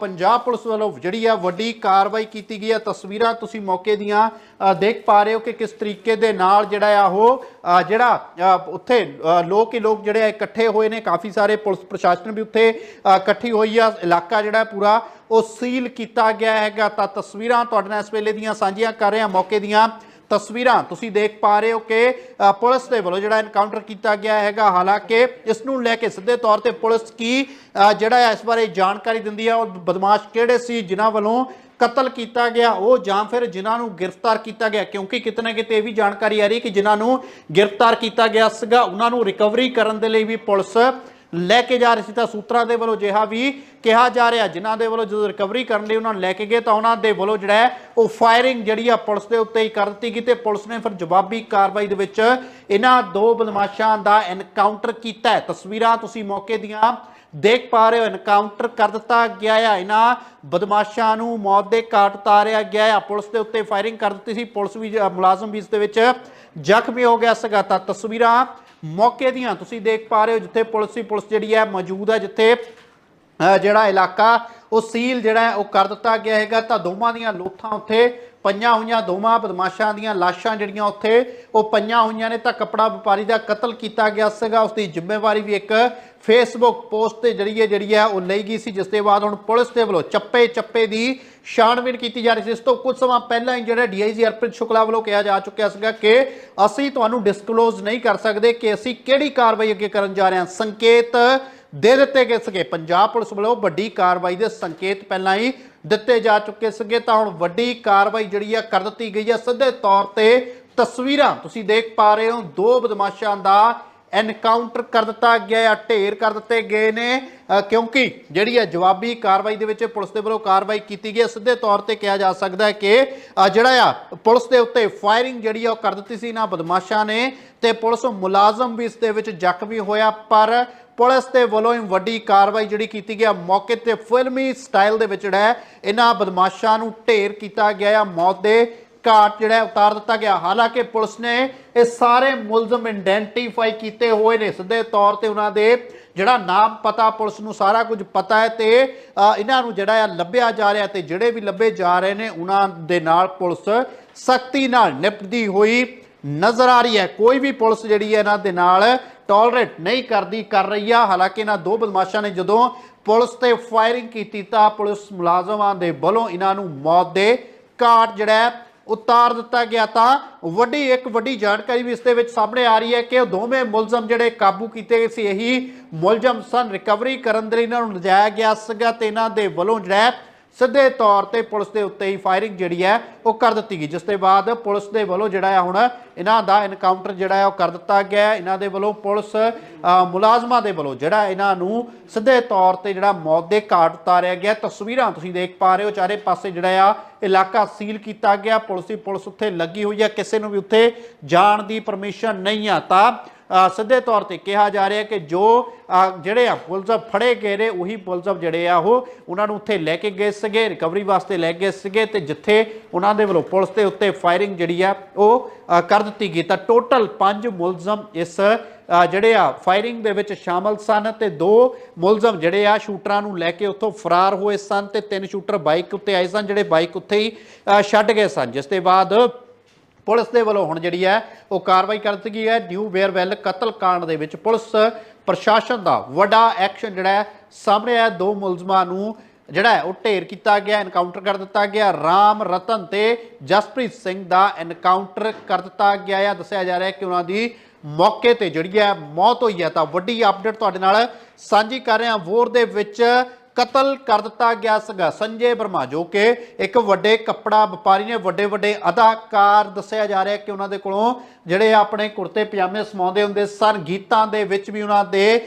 ਪੰਜਾਬ ਪੁਲਿਸ ਵੱਲੋਂ ਜਿਹੜੀ ਆ ਵੱਡੀ ਕਾਰਵਾਈ ਕੀਤੀ ਗਈ ਹੈ ਤਸਵੀਰਾਂ ਤੁਸੀਂ ਮੌਕੇ ਦੀਆਂ ਦੇਖ ਪਾ ਰਹੇ ਹੋ ਕਿ ਕਿਸ ਤਰੀਕੇ ਦੇ ਨਾਲ ਜਿਹੜਾ ਆ ਉਹ ਜਿਹੜਾ ਉੱਥੇ ਲੋਕ ਹੀ ਲੋਕ ਜਿਹੜੇ ਇਕੱਠੇ ਹੋਏ ਨੇ। ਕਾਫੀ ਸਾਰੇ ਪੁਲਿਸ ਪ੍ਰਸ਼ਾਸਨ ਵੀ ਉੱਥੇ ਇਕੱਠੀ ਹੋਈ ਆ। ਇਲਾਕਾ ਜਿਹੜਾ ਪੂਰਾ ਉਹ ਸੀਲ ਕੀਤਾ ਗਿਆ ਹੈਗਾ। ਤਾਂ ਤਸਵੀਰਾਂ ਤੁਹਾਡੇ ਨਾਲ ਇਸ ਵੇਲੇ ਦੀਆਂ ਸਾਂਝੀਆਂ ਕਰ ਰਹੇ ਹਾਂ। ਮੌਕੇ ਦੀਆਂ ਤਸਵੀਰਾਂ ਤੁਸੀਂ ਦੇਖ ਪਾ ਰਹੇ ਹੋ ਕਿ ਪੁਲਿਸ ਦੇ ਵੱਲੋਂ ਜਿਹੜਾ ਐਨਕਾਊਂਟਰ ਕੀਤਾ ਗਿਆ ਹੈਗਾ, ਹਾਲਾਂਕਿ ਇਸ ਨੂੰ ਲੈ ਕੇ ਸਿੱਧੇ ਤੌਰ ਤੇ ਪੁਲਿਸ ਕੀ ਜਿਹੜਾ ਹੈ ਇਸ ਬਾਰੇ ਜਾਣਕਾਰੀ ਦਿੰਦੀ ਹੈ ਉਹ ਬਦਮਾਸ਼ ਕਿਹੜੇ ਸੀ, ਜਿਨ੍ਹਾਂ ਵੱਲੋਂ ਕਤਲ ਕੀਤਾ ਗਿਆ, ਉਹ ਜਾਂ ਫਿਰ ਜਿਨ੍ਹਾਂ ਨੂੰ ਗ੍ਰਿਫਤਾਰ ਕੀਤਾ ਗਿਆ, ਕਿਉਂਕਿ ਕਿਤੇ ਨਾ ਕਿਤੇ ਇਹ ਵੀ ਜਾਣਕਾਰੀ ਆ ਰਹੀ ਕਿ ਜਿਨ੍ਹਾਂ ਨੂੰ ਗ੍ਰਿਫਤਾਰ ਕੀਤਾ ਗਿਆ ਸੀਗਾ, ਉਹਨਾਂ ਨੂੰ ਰਿਕਵਰੀ ਕਰਨ ਦੇ ਲਈ ਵੀ ਪੁਲਿਸ ਲੈ ਕੇ ਜਾ ਰਹੇ ਸੀ ਤਾਂ ਸੂਤਰਾਂ ਦੇ ਵੱਲੋਂ ਜਿਹਾ ਵੀ ਕਿਹਾ ਜਾ ਰਿਹਾ। ਜਿਨ੍ਹਾਂ ਦੇ ਵੱਲੋਂ ਜਦੋਂ ਰਿਕਵਰੀ ਕਰਨ ਲਈ ਉਹਨਾਂ ਨੂੰ ਲੈ ਕੇ ਗਏ ਤਾਂ ਉਹਨਾਂ ਦੇ ਵੱਲੋਂ ਜਿਹੜਾ ਉਹ ਫਾਇਰਿੰਗ ਜਿਹੜੀ ਆ ਪੁਲਿਸ ਦੇ ਉੱਤੇ ਹੀ ਕਰ ਦਿੱਤੀ ਗਈ ਤੇ ਪੁਲਿਸ ਨੇ ਫਿਰ ਜਵਾਬੀ ਕਾਰਵਾਈ ਦੇ ਵਿੱਚ ਇਹਨਾਂ ਦੋ ਬਦਮਾਸ਼ਾਂ ਦਾ ਐਨਕਾਊਂਟਰ ਕੀਤਾ ਹੈ। ਤਸਵੀਰਾਂ ਤੁਸੀਂ ਮੌਕੇ ਦੀਆਂ ਦੇਖ ਪਾ ਰਹੇ ਹੋ। ਐਨਕਾਊਂਟਰ ਕਰ ਦਿੱਤਾ ਗਿਆ ਆ। ਇਹਨਾਂ ਬਦਮਾਸ਼ਾਂ ਨੂੰ ਮੌਤ ਦੇ ਘਾਟ ਉਤਾਰਿਆ ਗਿਆ ਆ। ਪੁਲਿਸ ਦੇ ਉੱਤੇ ਫਾਇਰਿੰਗ ਕਰ ਦਿੱਤੀ ਸੀ। ਪੁਲਿਸ ਵੀ ਮੁਲਾਜ਼ਮ ਵੀ ਇਸ ਦੇ ਵਿੱਚ ਜ਼ਖਮੀ ਹੋ ਗਿਆ ਸੀਗਾ। ਤਾਂ ਤਸਵੀਰਾਂ ਮੌਕੇ ਦੀਆਂ ਤੁਸੀਂ ਦੇਖ ਪਾ ਰਹੇ ਹੋ ਜਿੱਥੇ ਪੁਲਿਸ ਹੀ ਪੁਲਿਸ ਜਿਹੜੀ ਹੈ ਮੌਜੂਦ ਹੈ, ਜਿੱਥੇ ਜਿਹੜਾ ਇਲਾਕਾ, ਉਹ ਸੀਲ ਜਿਹੜਾ ਉਹ ਕਰ ਦਿੱਤਾ ਗਿਆ ਹੈਗਾ। ਤਾਂ ਦੋਵਾਂ ਦੀਆਂ ਲੋਥਾਂ ਉੱਥੇ ਪਈਆਂ ਹੋਈਆਂ, ਦੋਵਾਂ ਬਦਮਾਸ਼ਾਂ ਦੀਆਂ ਲਾਸ਼ਾਂ ਜਿਹੜੀਆਂ ਉੱਥੇ, ਉਹ ਪਈਆਂ ਹੋਈਆਂ ਨੇ। ਤਾਂ ਕਪੜਾ ਵਪਾਰੀ ਦਾ ਕਤਲ ਕੀਤਾ ਗਿਆ ਸੀਗਾ। ਉਸ ਦੀ ਜ਼ਿੰਮੇਵਾਰੀ ਵੀ ਇੱਕ ਫੇਸਬੁੱਕ ਪੋਸਟ ਦੇ ਜਰੀਏ ਜਿਹੜੀ ਹੈ ਉਹ ਲਈ ਗਈ ਸੀ, ਜਿਸ ਦੇ ਬਾਅਦ ਹੁਣ ਪੁਲਿਸ ਦੇ ਵੱਲੋਂ ਚੱਪੇ ਚੱਪੇ ਦੀ ਛਾਣਬੀਣ ਕੀਤੀ ਜਾ ਰਹੀ ਸੀ। ਇਸ ਤੋਂ ਕੁਝ ਸਮਾਂ ਪਹਿਲਾਂ ਹੀ ਜਿਹੜਾ ਡੀਆਈਜੀ ਅਰਪਿਤ ਸ਼ੁਕਲਾ ਵੱਲੋਂ ਕਿਹਾ ਜਾ ਚੁੱਕਿਆ ਸੀਗਾ ਕਿ ਅਸੀਂ ਤੁਹਾਨੂੰ ਡਿਸਕਲੋਜ਼ ਨਹੀਂ ਕਰ ਸਕਦੇ ਕਿ ਅਸੀਂ ਕਿਹੜੀ ਕਾਰਵਾਈ ਅੱਗੇ ਕਰਨ ਜਾ ਰਹੇ ਹਾਂ। ਸੰਕੇਤ ਦੇ ਦਿੱਤੇ ਗਏ ਸੀਗੇ। ਪੰਜਾਬ ਪੁਲਿਸ ਵੱਲੋਂ ਵੱਡੀ ਕਾਰਵਾਈ ਦੇ ਸੰਕੇਤ ਪਹਿਲਾਂ ਹੀ ਦਿੱਤੇ ਜਾ ਚੁੱਕੇ ਸੀਗੇ। ਤਾਂ ਹੁਣ ਵੱਡੀ ਕਾਰਵਾਈ ਜਿਹੜੀ ਆ ਕਰ ਦਿੱਤੀ ਗਈ ਹੈ ਸਿੱਧੇ ਤੌਰ ਤੇ ਤਸਵੀਰਾਂ ਤੁਸੀਂ ਦੇਖ ਪਾ ਰਹੇ ਹੋ। ਦੋ ਬਦਮਾਸ਼ਾਂ ਦਾ ਐਨਕਾਊਂਟਰ ਕਰ ਦਿੱਤਾ ਗਿਆ ਆ, ਢੇਰ ਕਰ ਦਿੱਤੇ ਗਏ ਨੇ। ਕਿਉਂਕਿ ਜਿਹੜੀ ਹੈ ਜਵਾਬੀ ਕਾਰਵਾਈ ਦੇ ਵਿੱਚ ਪੁਲਿਸ ਦੇ ਵੱਲੋਂ ਕਾਰਵਾਈ ਕੀਤੀ ਗਈ ਹੈ, ਸਿੱਧੇ ਤੌਰ ਤੇ ਕਿਹਾ ਜਾ ਸਕਦਾ ਹੈ ਕਿ ਜਿਹੜਾ ਆ ਪੁਲਿਸ ਦੇ ਉੱਤੇ ਫਾਇਰਿੰਗ ਜਿਹੜੀ ਆ ਉਹ ਕਰ ਦਿੱਤੀ ਸੀ ਨਾ ਬਦਮਾਸ਼ਾਂ ਨੇ ਤੇ ਪੁਲਿਸ ਮੁਲਾਜ਼ਮ ਵੀ ਇਸ ਦੇ ਵਿੱਚ ਜ਼ਖਮੀ ਹੋਇਆ, ਪਰ ਪੁਲਿਸ ਦੇ ਵੱਲੋਂ ਹੀ ਵੱਡੀ ਕਾਰਵਾਈ ਜਿਹੜੀ ਕੀਤੀ ਗਈ ਆ, ਮੌਕੇ ਤੇ ਫਿਲਮੀ ਸਟਾਈਲ ਦੇ ਵਿੱਚ ਜਿਹੜਾ ਇਹਨਾਂ ਬਦਮਾਸ਼ਾਂ ਨੂੰ ਢੇਰ ਕੀਤਾ ਗਿਆ ਆ, ਮੌਤ ਦੇ ਘਾਟ ਜਿਹੜਾ ਉਤਾਰ ਦਿੱਤਾ ਗਿਆ। ਹਾਲਾਂਕਿ ਪੁਲਿਸ ਨੇ ਇਹ ਸਾਰੇ ਮੁਲਜ਼ਮ ਆਇਡੈਂਟੀਫਾਈ ਕੀਤੇ ਹੋਏ ਨੇ। ਸਿੱਧੇ ਤੌਰ ਤੇ ਉਹਨਾਂ ਦੇ ਜਿਹੜਾ ਨਾਮ ਪਤਾ ਪੁਲਿਸ ਨੂੰ ਸਾਰਾ ਕੁਝ ਪਤਾ ਹੈ ਤੇ ਇਹਨਾਂ ਨੂੰ ਜਿਹੜਾ ਆ ਲੱਭਿਆ ਜਾ ਰਿਹਾ ਤੇ ਜਿਹੜੇ ਵੀ ਲੱਭੇ ਜਾ ਰਹੇ ਨੇ, ਉਹਨਾਂ ਦੇ ਨਾਲ ਪੁਲਿਸ ਸਖਤੀ ਨਾਲ ਨਿਪਟਦੀ ਹੋਈ ਨਜ਼ਰ ਆ ਰਹੀ ਹੈ। ਕੋਈ ਵੀ ਪੁਲਿਸ ਜਿਹੜੀ ਹੈ ਇਹਨਾਂ ਦੇ ਨਾਲ ਟੋਲਰੇਟ ਨਹੀਂ ਕਰਦੀ, ਕਰ ਰਹੀ ਆ। ਹਾਲਾਂਕਿ ਇਹਨਾਂ ਦੋ ਬਦਮਾਸ਼ਾਂ ਨੇ ਜਦੋਂ ਪੁਲਿਸ ਤੇ ਫਾਇਰਿੰਗ ਕੀਤੀ ਤਾਂ ਪੁਲਿਸ ਮੁਲਾਜ਼ਮਾਂ ਦੇ ਵੱਲੋਂ ਇਹਨਾਂ ਨੂੰ ਮੌਤ ਦੇ ਘਾਟ ਜਿਹੜਾ ਉਤਾਰ ਦਿੱਤਾ ਗਿਆ ਤਾਂ ਵੱਡੀ, ਇੱਕ ਵੱਡੀ ਜਾਣਕਾਰੀ ਵੀ ਇਸ ਦੇ ਵਿੱਚ ਸਾਹਮਣੇ ਆ ਰਹੀ ਹੈ ਕਿ ਉਹ ਦੋਵੇਂ ਮੁਲਜ਼ਮ ਜਿਹੜੇ ਕਾਬੂ ਕੀਤੇ ਗਏ ਸੀ, ਇਹੀ ਮੁਲਜ਼ਮ ਸਨ। ਰਿਕਵਰੀ ਕਰਨ ਦੇ ਲਈ ਇਹਨਾਂ ਨੂੰ ਲਿਜਾਇਆ ਗਿਆ ਸੀਗਾ ਤੇ ਇਹਨਾਂ ਦੇ ਵੱਲੋਂ ਜਿਹੜਾ ਸਿੱਧੇ ਤੌਰ ਤੇ ਪੁਲਿਸ ਦੇ ਉੱਤੇ ਹੀ ਫਾਇਰਿੰਗ ਜਿਹੜੀ ਹੈ ਉਹ ਕਰ ਦਿੱਤੀ ਗਈ। ਜਿਸ ਦੇ ਬਾਅਦ ਪੁਲਿਸ ਦੇ ਵੱਲੋਂ ਜਿਹੜਾ ਆ ਹੁਣ ਇਹਨਾਂ ਦਾ ਇਨਕਾਊਂਟਰ ਜਿਹੜਾ ਹੈ ਉਹ ਕਰ ਦਿੱਤਾ ਗਿਆ ਇਹਨਾਂ ਦੇ ਵੱਲੋਂ ਪੁਲਿਸ ਮੁਲਾਜ਼ਮਾਂ ਦੇ ਵੱਲੋਂ ਜਿਹੜਾ ਇਹਨਾਂ ਨੂੰ ਸਿੱਧੇ ਤੌਰ ਤੇ ਜਿਹੜਾ ਮੌਤ ਦੇ ਘਾਟ ਉਤਾਰਿਆ ਗਿਆ। ਤਸਵੀਰਾਂ ਤੁਸੀਂ ਦੇਖ ਪਾ ਰਹੇ ਹੋ। ਚਾਰੇ ਪਾਸੇ ਜਿਹੜਾ ਆ ਇਲਾਕਾ ਸੀਲ ਕੀਤਾ ਗਿਆ। ਪੁਲਿਸ ਦੀ ਪੁਲਿਸ ਉੱਥੇ ਲੱਗੀ ਹੋਈ ਹੈ। ਕਿਸੇ ਨੂੰ ਵੀ ਉੱਥੇ ਜਾਣ ਦੀ ਪਰਮਿਸ਼ਨ ਨਹੀਂ ਆ ਤਾਂ ਸਿੱਧੇ ਤੌਰ ਤੇ ਕਿਹਾ ਜਾ ਰਿਹਾ ਕਿ ਜੋ ਜਿਹੜੇ ਆ ਪੁਲਜ਼ਬ ਫੜੇ ਗਏ ਨੇ, ਉਹੀ ਪੁਲਜ਼ਬ ਜਿਹੜੇ ਆ ਉਹ ਉਹਨਾਂ ਨੂੰ ਉੱਥੇ ਲੈ ਕੇ ਗਏ ਸੀਗੇ ਰਿਕਵਰੀ ਵਾਸਤੇ ਲੈ ਗਏ ਸੀਗੇ ਤੇ ਜਿੱਥੇ ਉਹਨਾਂ ਦੇ ਵੱਲੋਂ ਪੁਲਿਸ ਦੇ ਉੱਤੇ ਫਾਇਰਿੰਗ ਜਿਹੜੀ ਆ ਉਹ ਕਰ ਦਿੱਤੀ ਗਈ। ਤਾਂ ਟੋਟਲ 5 ਮੁਲਜ਼ਮ ਇਸ ਜਿਹੜੇ ਆ ਫਾਇਰਿੰਗ ਦੇ ਵਿੱਚ ਸ਼ਾਮਲ ਸਨ ਤੇ ਦੋ ਮੁਲਜ਼ਮ ਜਿਹੜੇ ਆ ਸ਼ੂਟਰਾਂ ਨੂੰ ਲੈ ਕੇ ਉੱਥੋਂ ਫਰਾਰ ਹੋਏ ਸਨ ਤੇ ਤਿੰਨ ਸ਼ੂਟਰ ਬਾਈਕ ਉੱਤੇ ਆਏ ਸਨ, ਜਿਹੜੇ ਬਾਈਕ ਉੱਥੇ ਹੀ ਛੱਡ ਗਏ ਸਨ, ਜਿਸ ਦੇ ਬਾਅਦ ਪੁਲਿਸ ਦੇ ਵੱਲੋਂ ਹੁਣ ਜਿਹੜੀ ਹੈ ਉਹ ਕਾਰਵਾਈ ਕਰ ਦਿੱਤੀ ਗਈ ਹੈ। ਨਿਊ ਵੇਅਰਵੈਲ ਕਤਲ ਦੇ ਵਿੱਚ ਪੁਲਿਸ, ਪ੍ਰਸ਼ਾਸਨ ਦਾ ਵੱਡਾ ਐਕਸ਼ਨ ਜਿਹੜਾ ਹੈ, ਸਾਹਮਣੇ ਆਇਆ। ਦੋ ਮੁਲਜ਼ਮਾਂ ਨੂੰ ਜਿਹੜਾ ਹੈ ਉਹ ਢੇਰ ਕੀਤਾ ਗਿਆ ਐਨਕਾਊਂਟਰ ਕਰ ਦਿੱਤਾ ਗਿਆ। ਰਾਮ ਰਤਨ ਤੇ ਜਸਪ੍ਰੀਤ ਸਿੰਘ ਦਾ ਐਨਕਾਊਂਟਰ ਕਰ ਦਿੱਤਾ ਗਿਆ ਹੈ। ਦੱਸਿਆ ਜਾ ਰਿਹਾ ਹੈ ਕਿ ਉਹਨਾਂ ਦੀ ਮੌਕੇ ਤੇ ਜਿਹੜੀ ਹੈ ਮੌਤ ਹੋਈ ਹੈ। ਤਾਂ ਵੱਡੀ ਅਪਡੇਟ ਤੁਹਾਡੇ ਨਾਲ ਸਾਂਝੀ ਕਰ ਰਹੇ ਹਾਂ। ਵੋਰ ਦੇ ਵਿੱਚ ਕਤਲ ਕਰ ਦਿੱਤਾ ਗਿਆ ਸੀਗਾ। ਸੰਜੇ ਵਰਮਾ, ਜੋ ਕਿ ਇੱਕ ਵੱਡੇ ਕੱਪੜਾ ਵਪਾਰੀ ਨੇ ਵੱਡੇ ਵੱਡੇ ਅਦਾਕਾਰ ਦੱਸਿਆ ਜਾ ਰਿਹਾ ਕਿ ਉਹਨਾਂ ਦੇ ਕੋਲੋਂ ਜਿਹੜੇ ਆਪਣੇ ਕੁੜਤੇ ਪਜਾਮੇ ਸਮਾਉਂਦੇ ਹੁੰਦੇ ਸਨ, ਗੀਤਾਂ ਦੇ ਵਿੱਚ ਵੀ ਉਹਨਾਂ ਦੇ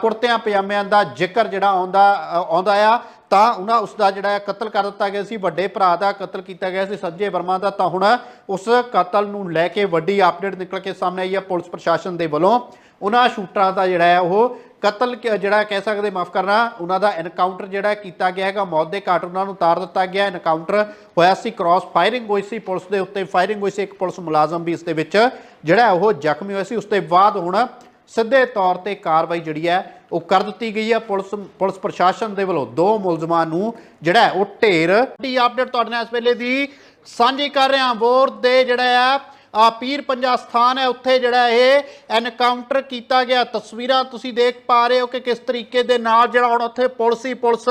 ਕੁੜਤਿਆਂ ਪਜਾਮਿਆਂ ਦਾ ਜ਼ਿਕਰ ਜਿਹੜਾ ਆਉਂਦਾ ਆਉਂਦਾ ਆ, ਤਾਂ ਉਹਨਾਂ ਉਸ ਦਾ ਜਿਹੜਾ ਹੈ ਕਤਲ ਕਰ ਦਿੱਤਾ ਗਿਆ ਸੀ, ਵੱਡੇ ਭਰਾ ਦਾ ਕਤਲ ਕੀਤਾ ਗਿਆ ਸੀ। ਸੰਜੇ ਵਰਮਾ ਦਾ ਤਾਂ ਹੁਣ ਉਸ ਕਤਲ ਨੂੰ ਲੈ ਕੇ ਵੱਡੀ ਅਪਡੇਟ ਨਿਕਲ ਕੇ ਸਾਹਮਣੇ ਆਈ ਹੈ ਪੁਲਿਸ ਪ੍ਰਸ਼ਾਸਨ ਦੇ ਵੱਲੋਂ। ਉਹਨਾਂ ਸ਼ੂਟਰਾਂ ਦਾ ਜਿਹੜਾ ਹੈ ਉਹ ਕਤਲ ਕ- ਜਿਹੜਾ ਕਹਿ ਸਕਦੇ, ਮਾਫ ਕਰਨਾ, ਉਹਨਾਂ ਦਾ ਐਨਕਾਊਂਟਰ ਜਿਹੜਾ ਕੀਤਾ ਗਿਆ ਹੈਗਾ, ਮੌਤ ਦੇ ਘਾਟ ਉਹਨਾਂ ਨੂੰ ਤਾਰ ਦਿੱਤਾ ਗਿਆ ਐਨਕਾਊਂਟਰ ਹੋਇਆ ਸੀ ਕ੍ਰਾਸ ਫਾਇਰਿੰਗ ਹੋਈ ਸੀ ਪੁਲਿਸ ਦੇ ਉੱਤੇ ਫਾਇਰਿੰਗ ਹੋਈ ਸੀ ਇੱਕ ਪੁਲਿਸ ਮੁਲਾਜ਼ਮ ਵੀ ਇਸ ਦੇ ਵਿੱਚ, ਜਿਹੜਾ ਉਹ ਜ਼ਖਮੀ ਹੋਇਆ ਸੀ, ਉਸ ਤੋਂ ਬਾਅਦ ਹੁਣ ਸਿੱਧੇ ਤੌਰ ਤੇ ਕਾਰਵਾਈ ਜਿਹੜੀ ਹੈ, ਉਹ ਕਰ ਦਿੱਤੀ ਗਈ ਹੈ, ਪੁਲਿਸ ਪੁਲਿਸ ਪ੍ਰਸ਼ਾਸਨ ਦੇ ਵੱਲੋਂ ਦੋ ਮੁਲਜ਼ਮਾਂ ਨੂੰ ਜਿਹੜਾ ਉਹ ਢੇਰ। ਦੀ ਅਪਡੇਟ ਤੁਹਾਡੇ ਨਾਲ ਇਸ ਵੇਲੇ ਦੀ ਸਾਂਝੀ ਕਰ ਰਹੇ ਹਾਂ ਵੋਰ ਦੇ ਜਿਹੜਾ ਆ ਆ ਪੀਰ ਪੰਜਾ ਸਥਾਨ ਹੈ, ਉੱਥੇ ਜਿਹੜਾ ਇਹ ਐਨਕਾਊਂਟਰ ਕੀਤਾ ਗਿਆ। ਤਸਵੀਰਾਂ ਤੁਸੀਂ ਦੇਖ ਪਾ ਰਹੇ ਹੋ ਕਿ ਕਿਸ ਤਰੀਕੇ ਦੇ ਨਾਲ ਜਿਹੜਾ ਹੁਣ ਉੱਥੇ ਪੁਲਿਸ ਹੀ ਪੁਲਿਸ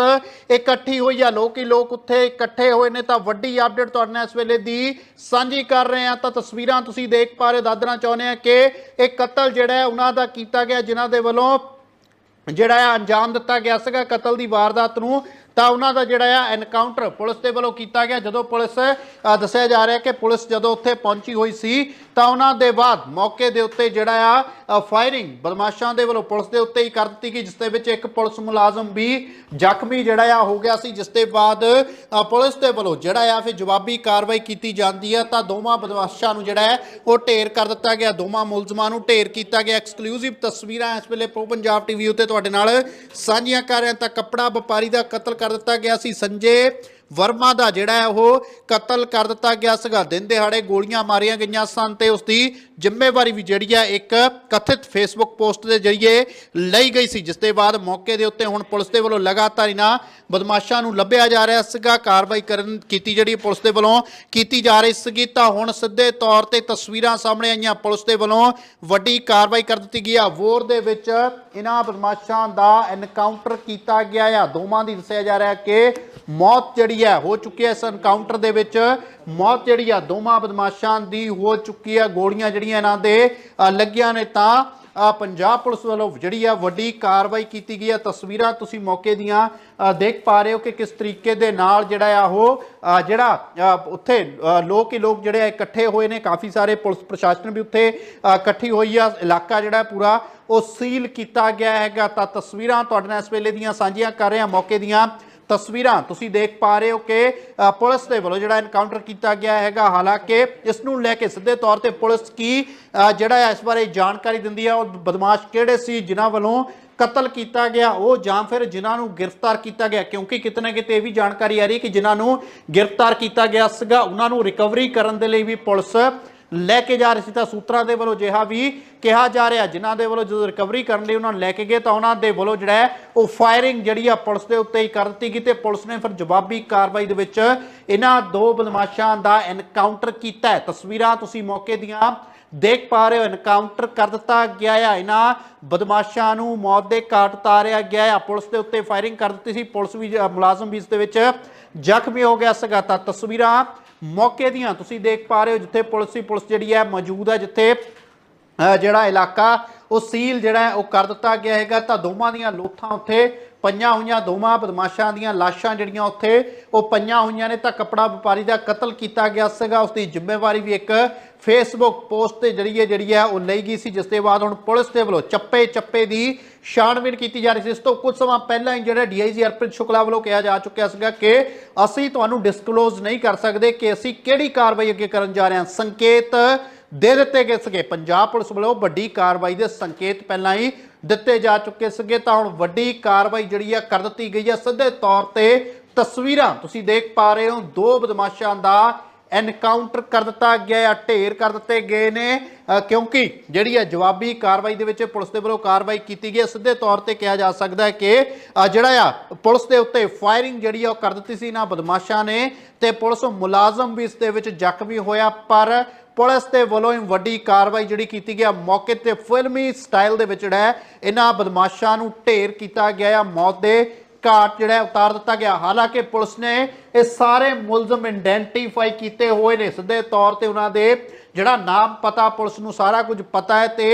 ਇਕੱਠੀ ਹੋਈ ਆ। ਲੋਕ ਲੋਕ ਉੱਥੇ ਇਕੱਠੇ ਹੋਏ ਨੇ, ਤਾਂ ਵੱਡੀ ਅਪਡੇਟ ਤੁਹਾਡੇ ਨਾਲ ਇਸ ਵੇਲੇ ਦੀ ਸਾਂਝੀ ਕਰ ਰਹੇ ਆ ਤਾਂ ਤਸਵੀਰਾਂ ਤੁਸੀਂ ਦੇਖ ਪਾ ਰਹੇ ਹੋ ਦਾਦਣਾ ਚਾਹੁੰਦੇ ਆ ਕਿ ਇਹ ਕਤਲ ਜਿਹੜਾ ਹੈ, ਉਹਨਾਂ ਦਾ ਕੀਤਾ ਗਿਆ, ਜਿਨ੍ਹਾਂ ਦੇ ਵੱਲੋਂ ਜਿਹੜਾ ਹੈ, ਅੰਜਾਮ ਦਿੱਤਾ ਗਿਆ ਸੀਗਾ ਕਤਲ ਦੀ ਵਾਰਦਾਤ ਨੂੰ। ਤਾਂ ਉਹਨਾਂ ਦਾ ਜਿਹੜਾ ਆ ਐਨਕਾਊਂਟਰ ਪੁਲਿਸ ਦੇ ਵੱਲੋਂ ਕੀਤਾ ਗਿਆ। ਜਦੋਂ ਪੁਲਿਸ ਦੱਸਿਆ ਜਾ ਰਿਹਾ ਕਿ ਪੁਲਿਸ ਜਦੋਂ ਉੱਥੇ ਪਹੁੰਚੀ ਹੋਈ ਸੀ, ਤਾਂ ਉਹਨਾਂ ਦੇ ਬਾਅਦ ਮੌਕੇ ਦੇ ਉੱਤੇ ਜਿਹੜਾ ਆ ਫਾਇਰਿੰਗ ਬਦਮਾਸ਼ਾਂ ਦੇ ਵੱਲੋਂ ਪੁਲਿਸ ਦੇ ਉੱਤੇ ਹੀ ਕਰ ਦਿੱਤੀ ਗਈ, ਜਿਸ ਦੇ ਵਿੱਚ ਇੱਕ ਪੁਲਿਸ ਮੁਲਾਜ਼ਮ ਵੀ ਜ਼ਖਮੀ ਜਿਹੜਾ ਆ ਹੋ ਗਿਆ ਸੀ, ਜਿਸ ਦੇ ਬਾਅਦ ਪੁਲਿਸ ਦੇ ਵੱਲੋਂ ਜਿਹੜਾ ਆ ਫਿਰ ਜਵਾਬੀ ਕਾਰਵਾਈ ਕੀਤੀ ਜਾਂਦੀ ਹੈ ਤਾਂ ਦੋਵਾਂ ਬਦਮਾਸ਼ਾਂ ਨੂੰ ਜਿਹੜਾ ਹੈ ਉਹ ਢੇਰ ਕਰ ਦਿੱਤਾ ਗਿਆ। ਦੋਵਾਂ ਮੁਲਜ਼ਮਾਂ ਨੂੰ ਢੇਰ ਕੀਤਾ ਗਿਆ। ਐਕਸਕਲੂਸਿਵ ਤਸਵੀਰਾਂ ਇਸ ਵੇਲੇ ਪ੍ਰੋ ਪੰਜਾਬ ਟੀਵੀ ਉੱਤੇ ਤੁਹਾਡੇ ਨਾਲ ਸਾਂਝੀਆਂ ਕਰ ਰਹੇ ਤਾਂ ਕੱਪੜਾ ਵਪਾਰੀ ਦਾ ਕਤਲ ਕਰ ਦਿੱਤਾ ਗਿਆ ਸੀ। ਸੰਜੇ ਵਰਮਾ ਦਾ ਜਿਹੜਾ ਹੈ ਉਹ ਕਤਲ ਕਰ ਦਿੱਤਾ ਗਿਆ ਸੀਗਾ। ਦਿਨ ਦਿਹਾੜੇ ਗੋਲੀਆਂ ਮਾਰੀਆਂ ਗਈਆਂ ਸਨ ਤੇ ਉਸ ਦੀ ਜ਼ਿੰਮੇਵਾਰੀ ਵੀ ਜਿਹੜੀ ਹੈ ਇੱਕ ਕਥਿਤ ਫੇਸਬੁੱਕ ਪੋਸਟ ਦੇ ਜ਼ਰੀਏ ਲਈ ਗਈ ਸੀ, ਜਿਸ ਦੇ ਬਾਅਦ ਮੌਕੇ ਦੇ ਉੱਤੇ ਹੁਣ ਪੁਲਿਸ ਦੇ ਵੱਲੋਂ ਲਗਾਤਾਰ ਇਹਨਾਂ ਬਦਮਾਸ਼ਾਂ ਨੂੰ ਲੱਭਿਆ ਜਾ ਰਿਹਾ ਸੀਗਾ। ਕਾਰਵਾਈ ਕਰਨ ਕੀਤੀ ਜਿਹੜੀ ਪੁਲਿਸ ਦੇ ਵੱਲੋਂ ਕੀਤੀ ਜਾ ਰਹੀ ਸੀਗੀ, ਤਾਂ ਹੁਣ ਸਿੱਧੇ ਤੌਰ ਤੇ ਤਸਵੀਰਾਂ ਸਾਹਮਣੇ ਆਈਆਂ। ਪੁਲਿਸ ਦੇ ਵੱਲੋਂ ਵੱਡੀ ਕਾਰਵਾਈ ਕਰ ਦਿੱਤੀ ਗਈ ਆ। ਵੋਰ ਦੇ ਵਿੱਚ ਇਹਨਾਂ ਬਦਮਾਸ਼ਾਂ ਦਾ ਐਨਕਾਊਂਟਰ ਕੀਤਾ ਗਿਆ ਆ। ਦੋਵਾਂ ਦੀ ਦੱਸਿਆ ਜਾ ਰਿਹਾ ਕਿ ਮੌਤ ਜਿਹੜੀ ਹੈ, ਹੋ ਚੁੱਕੀ ਹੈ ਇਸ ਐਨਕਾਊਂਟਰ ਦੇ ਵਿੱਚ। ਮੌਤ ਜਿਹੜੀ ਆ, ਦੋਵਾਂ ਬਦਮਾਸ਼ਾਂ ਦੀ ਹੋ ਚੁੱਕੀ ਹੈ ਗੋਲੀਆਂ ਜਿਹੜੀਆਂ ਇਹਨਾਂ ਦੇ ਲੱਗੀਆਂ ਨੇ ਤਾਂ ਪੰਜਾਬ ਪੁਲਿਸ ਵੱਲੋਂ ਜਿਹੜੀ ਆ, ਵੱਡੀ ਕਾਰਵਾਈ ਕੀਤੀ ਗਈ ਆ। ਤਸਵੀਰਾਂ ਤੁਸੀਂ ਮੌਕੇ ਦੀਆਂ ਦੇਖ ਪਾ ਰਹੇ ਹੋ ਕਿ ਕਿਸ ਤਰੀਕੇ ਦੇ ਨਾਲ ਜਿਹੜਾ ਆ ਉਹ ਜਿਹੜਾ ਉੱਥੇ ਲੋਕ ਹੀ ਲੋਕ ਜਿਹੜੇ ਆ, ਇਕੱਠੇ ਹੋਏ ਨੇ। ਕਾਫੀ ਸਾਰੇ ਪੁਲਿਸ ਪ੍ਰਸ਼ਾਸਨ ਵੀ ਉੱਥੇ ਇਕੱਠੀ ਹੋਈ ਆ। ਇਲਾਕਾ ਜਿਹੜਾ ਪੂਰਾ ਉਹ ਸੀਲ ਕੀਤਾ ਗਿਆ ਹੈਗਾ। ਤਾਂ ਤਸਵੀਰਾਂ ਤੁਹਾਡੇ ਨਾਲ ਇਸ ਵੇਲੇ ਦੀਆਂ ਸਾਂਝੀਆਂ ਕਰ ਰਹੇ। ਹਾਂ ਮੌਕੇ ਦੀਆਂ ਤਸਵੀਰਾਂ ਤੁਸੀਂ ਦੇਖ ਪਾ ਰਹੇ ਹੋ ਕਿ ਪੁਲਿਸ ਦੇ ਵੱਲੋਂ ਜਿਹੜਾ ਐਨਕਾਊਂਟਰ ਕੀਤਾ ਗਿਆ ਹੈਗਾ, ਹਾਲਾਂਕਿ ਇਸ ਨੂੰ ਲੈ ਕੇ ਸਿੱਧੇ ਤੌਰ ਤੇ ਪੁਲਿਸ ਕੀ ਜਿਹੜਾ ਹੈ ਇਸ ਬਾਰੇ ਜਾਣਕਾਰੀ ਦਿੰਦੀ ਹੈ ਉਹ ਬਦਮਾਸ਼ ਕਿਹੜੇ ਸੀ, ਜਿਨ੍ਹਾਂ ਵੱਲੋਂ ਕਤਲ ਕੀਤਾ ਗਿਆ, ਉਹ ਜਾਂ ਫਿਰ ਜਿਨ੍ਹਾਂ ਨੂੰ ਗ੍ਰਿਫਤਾਰ ਕੀਤਾ ਗਿਆ, ਕਿਉਂਕਿ ਕਿਤੇ ਨਾ ਕਿਤੇ ਇਹ ਵੀ ਜਾਣਕਾਰੀ ਆ ਰਹੀ ਕਿ ਜਿਨ੍ਹਾਂ ਨੂੰ ਗ੍ਰਿਫਤਾਰ ਕੀਤਾ ਗਿਆ ਸੀਗਾ, ਉਹਨਾਂ ਨੂੰ ਰਿਕਵਰੀ ਕਰਨ ਦੇ ਲਈ ਵੀ ਪੁਲਿਸ ਲੈ ਕੇ ਜਾ ਰਹੇ ਸੀ ਤਾਂ ਸੂਤਰਾਂ ਦੇ ਵੱਲੋਂ ਜਿਹਾ ਵੀ ਕਿਹਾ ਜਾ ਰਿਹਾ। ਜਿਨ੍ਹਾਂ ਦੇ ਵੱਲੋਂ ਜਦੋਂ ਰਿਕਵਰੀ ਕਰਨ ਲਈ ਉਹਨਾਂ ਨੂੰ ਲੈ ਕੇ ਗਏ ਤਾਂ ਉਹਨਾਂ ਦੇ ਵੱਲੋਂ ਜਿਹੜਾ ਹੈ ਉਹ ਫਾਇਰਿੰਗ ਜਿਹੜੀ ਆ ਪੁਲਿਸ ਦੇ ਉੱਤੇ ਹੀ ਕਰ ਦਿੱਤੀ ਗਈ ਤੇ ਪੁਲਿਸ ਨੇ ਫਿਰ ਜਵਾਬੀ ਕਾਰਵਾਈ ਦੇ ਵਿੱਚ ਇਹਨਾਂ ਦੋ ਬਦਮਾਸ਼ਾਂ ਦਾ ਐਨਕਾਊਂਟਰ ਕੀਤਾ ਤਸਵੀਰਾਂ ਤੁਸੀਂ ਮੌਕੇ ਦੀਆਂ ਦੇਖ ਪਾ ਰਹੇ ਹੋ। ਐਨਕਾਊਂਟਰ ਕਰ ਦਿੱਤਾ ਗਿਆ ਆ। ਇਹਨਾਂ ਬਦਮਾਸ਼ਾਂ ਨੂੰ ਮੌਤ ਦੇ ਘਾਟ ਉਤਾਰਿਆ ਗਿਆ ਆ। ਪੁਲਿਸ ਦੇ ਉੱਤੇ ਫਾਇਰਿੰਗ ਕਰ ਦਿੱਤੀ ਸੀ। ਪੁਲਿਸ ਵੀ ਮੁਲਾਜ਼ਮ ਵੀ ਇਸ ਦੇ ਵਿੱਚ ਜ਼ਖਮੀ ਹੋ ਗਿਆ ਸੀਗਾ। ਤਾਂ ਤਸਵੀਰਾਂ ਮੌਕੇ ਦੀਆਂ ਤੁਸੀਂ ਦੇਖ ਪਾ ਰਹੇ ਹੋ ਜਿੱਥੇ ਪੁਲਿਸ ਹੀ ਪੁਲਿਸ ਜਿਹੜੀ ਹੈ ਮੌਜੂਦ ਹੈ ਜਿੱਥੇ ਅ, ਜਿਹੜਾ ਇਲਾਕਾ ਉਹ ਸੀਲ ਜਿਹੜਾ ਹੈ ਉਹ ਕਰ ਦਿੱਤਾ ਗਿਆ ਹੈਗਾ। ਤਾਂ ਦੋਵਾਂ ਦੀਆਂ ਲੋਥਾਂ ਉੱਥੇ ਪਈਆਂ ਹੋਈਆਂ ਦੋਵਾਂ ਬਦਮਾਸ਼ਾਂ ਦੀਆਂ ਲਾਸ਼ਾਂ ਜਿਹੜੀਆਂ ਉੱਥੇ, ਉਹ ਪਈਆਂ ਹੋਈਆਂ ਨੇ ਤਾਂ ਕਪੜਾ ਵਪਾਰੀ ਦਾ ਕਤਲ ਕੀਤਾ ਗਿਆ ਸੀਗਾ। ਉਸ ਦੀ ਜ਼ਿੰਮੇਵਾਰੀ ਵੀ ਇੱਕ ਫੇਸਬੁੱਕ ਪੋਸਟ ਤੇ ਜਰੀਏ ਜਿਹੜੀ ਹੈ ਉਹ ਲਈ ਗਈ ਸੀ, ਜਿਸ ਦੇ ਬਾਅਦ ਹੁਣ ਪੁਲਿਸ ਦੇ ਵੱਲੋਂ ਚੱਪੇ ਚੱਪੇ ਦੀ ਛਾਣਬੀਣ ਕੀਤੀ ਜਾ ਰਹੀ ਸੀ। ਇਸ ਤੋਂ ਕੁਝ ਸਮਾਂ ਪਹਿਲਾਂ ਹੀ ਜਿਹੜਾ ਡੀਆਈਜੀ ਅਰਪਿਤ ਸ਼ੁਕਲਾ ਵੱਲੋਂ ਕਿਹਾ ਜਾ ਚੁੱਕਿਆ ਸੀਗਾ ਕਿ ਅਸੀਂ ਤੁਹਾਨੂੰ ਡਿਸਕਲੋਜ਼ ਨਹੀਂ ਕਰ ਸਕਦੇ ਕਿ ਅਸੀਂ ਕਿਹੜੀ ਕਾਰਵਾਈ ਅੱਗੇ ਕਰਨ ਜਾ ਰਹੇ ਹਾਂ। ਸੰਕੇਤ ਦੇ ਦਿੱਤੇ ਗਏ ਸੀਗੇ। ਪੰਜਾਬ ਪੁਲਿਸ ਵੱਲੋਂ ਵੱਡੀ ਕਾਰਵਾਈ ਦੇ ਸੰਕੇਤ ਪਹਿਲਾਂ ਹੀ ਦਿੱਤੇ ਜਾ ਚੁੱਕੇ ਸੀਗੇ। ਤਾਂ ਹੁਣ ਵੱਡੀ ਕਾਰਵਾਈ ਜਿਹੜੀ ਆ ਕਰ ਦਿੱਤੀ ਗਈ ਆ। ਸਿੱਧੇ ਤੌਰ ਤੇ ਤਸਵੀਰਾਂ ਤੁਸੀਂ ਦੇਖ ਪਾ ਰਹੇ ਹੋ। ਦੋ ਬਦਮਾਸ਼ਾਂ ਦਾ ਐਨਕਾਊਂਟਰ ਕਰ ਦਿੱਤਾ ਗਿਆ ਆ, ਢੇਰ ਕਰ ਦਿੱਤੇ ਗਏ ਨੇ। ਕਿਉਂਕਿ ਜਿਹੜੀ ਹੈ ਜਵਾਬੀ ਕਾਰਵਾਈ ਦੇ ਵਿੱਚ ਪੁਲਿਸ ਦੇ ਵੱਲੋਂ ਕਾਰਵਾਈ ਕੀਤੀ ਗਈ ਹੈ। ਸਿੱਧੇ ਤੌਰ ਤੇ ਕਿਹਾ ਜਾ ਸਕਦਾ ਹੈ ਕਿ ਜਿਹੜਾ ਆ ਪੁਲਿਸ ਦੇ ਉੱਤੇ ਫਾਇਰਿੰਗ ਜਿਹੜੀ ਆ ਉਹ ਕਰ ਦਿੱਤੀ ਸੀ। ਨਾ ਬਦਮਾਸ਼ਾਂ ਨੇ ਤੇ ਪੁਲਿਸ ਮੁਲਾਜ਼ਮ ਵੀ ਇਸ ਦੇ ਵਿੱਚ ਜ਼ਖਮੀ ਹੋਇਆ। ਪਰ ਪੁਲਿਸ ਦੇ ਵੱਲੋਂ ਵੱਡੀ ਕਾਰਵਾਈ ਜਿਹੜੀ ਕੀਤੀ ਗਿਆ ਮੌਕੇ ਤੇ ਫਿਲਮੀ ਸਟਾਈਲ ਦੇ ਵਿੱਚ ਜਿਹੜਾ ਇਹਨਾਂ ਬਦਮਾਸ਼ਾਂ ਨੂੰ ਢੇਰ ਕੀਤਾ ਗਿਆ ਆ, ਮੌਤ ਦੇ ਘਾਟ ਜਿਹੜਾ ਉਤਾਰ ਦਿੱਤਾ ਗਿਆ। ਹਾਲਾਂਕਿ ਪੁਲਿਸ ਨੇ ਇਹ ਸਾਰੇ ਮੁਲਜ਼ਮ ਆਇਡੈਂਟੀਫਾਈ ਕੀਤੇ ਹੋਏ ਨੇ। ਸਿੱਧੇ ਤੌਰ ਤੇ ਉਹਨਾਂ ਦੇ ਜਿਹੜਾ ਨਾਮ ਪਤਾ ਪੁਲਿਸ ਨੂੰ ਸਾਰਾ ਕੁਝ ਪਤਾ ਹੈ ਤੇ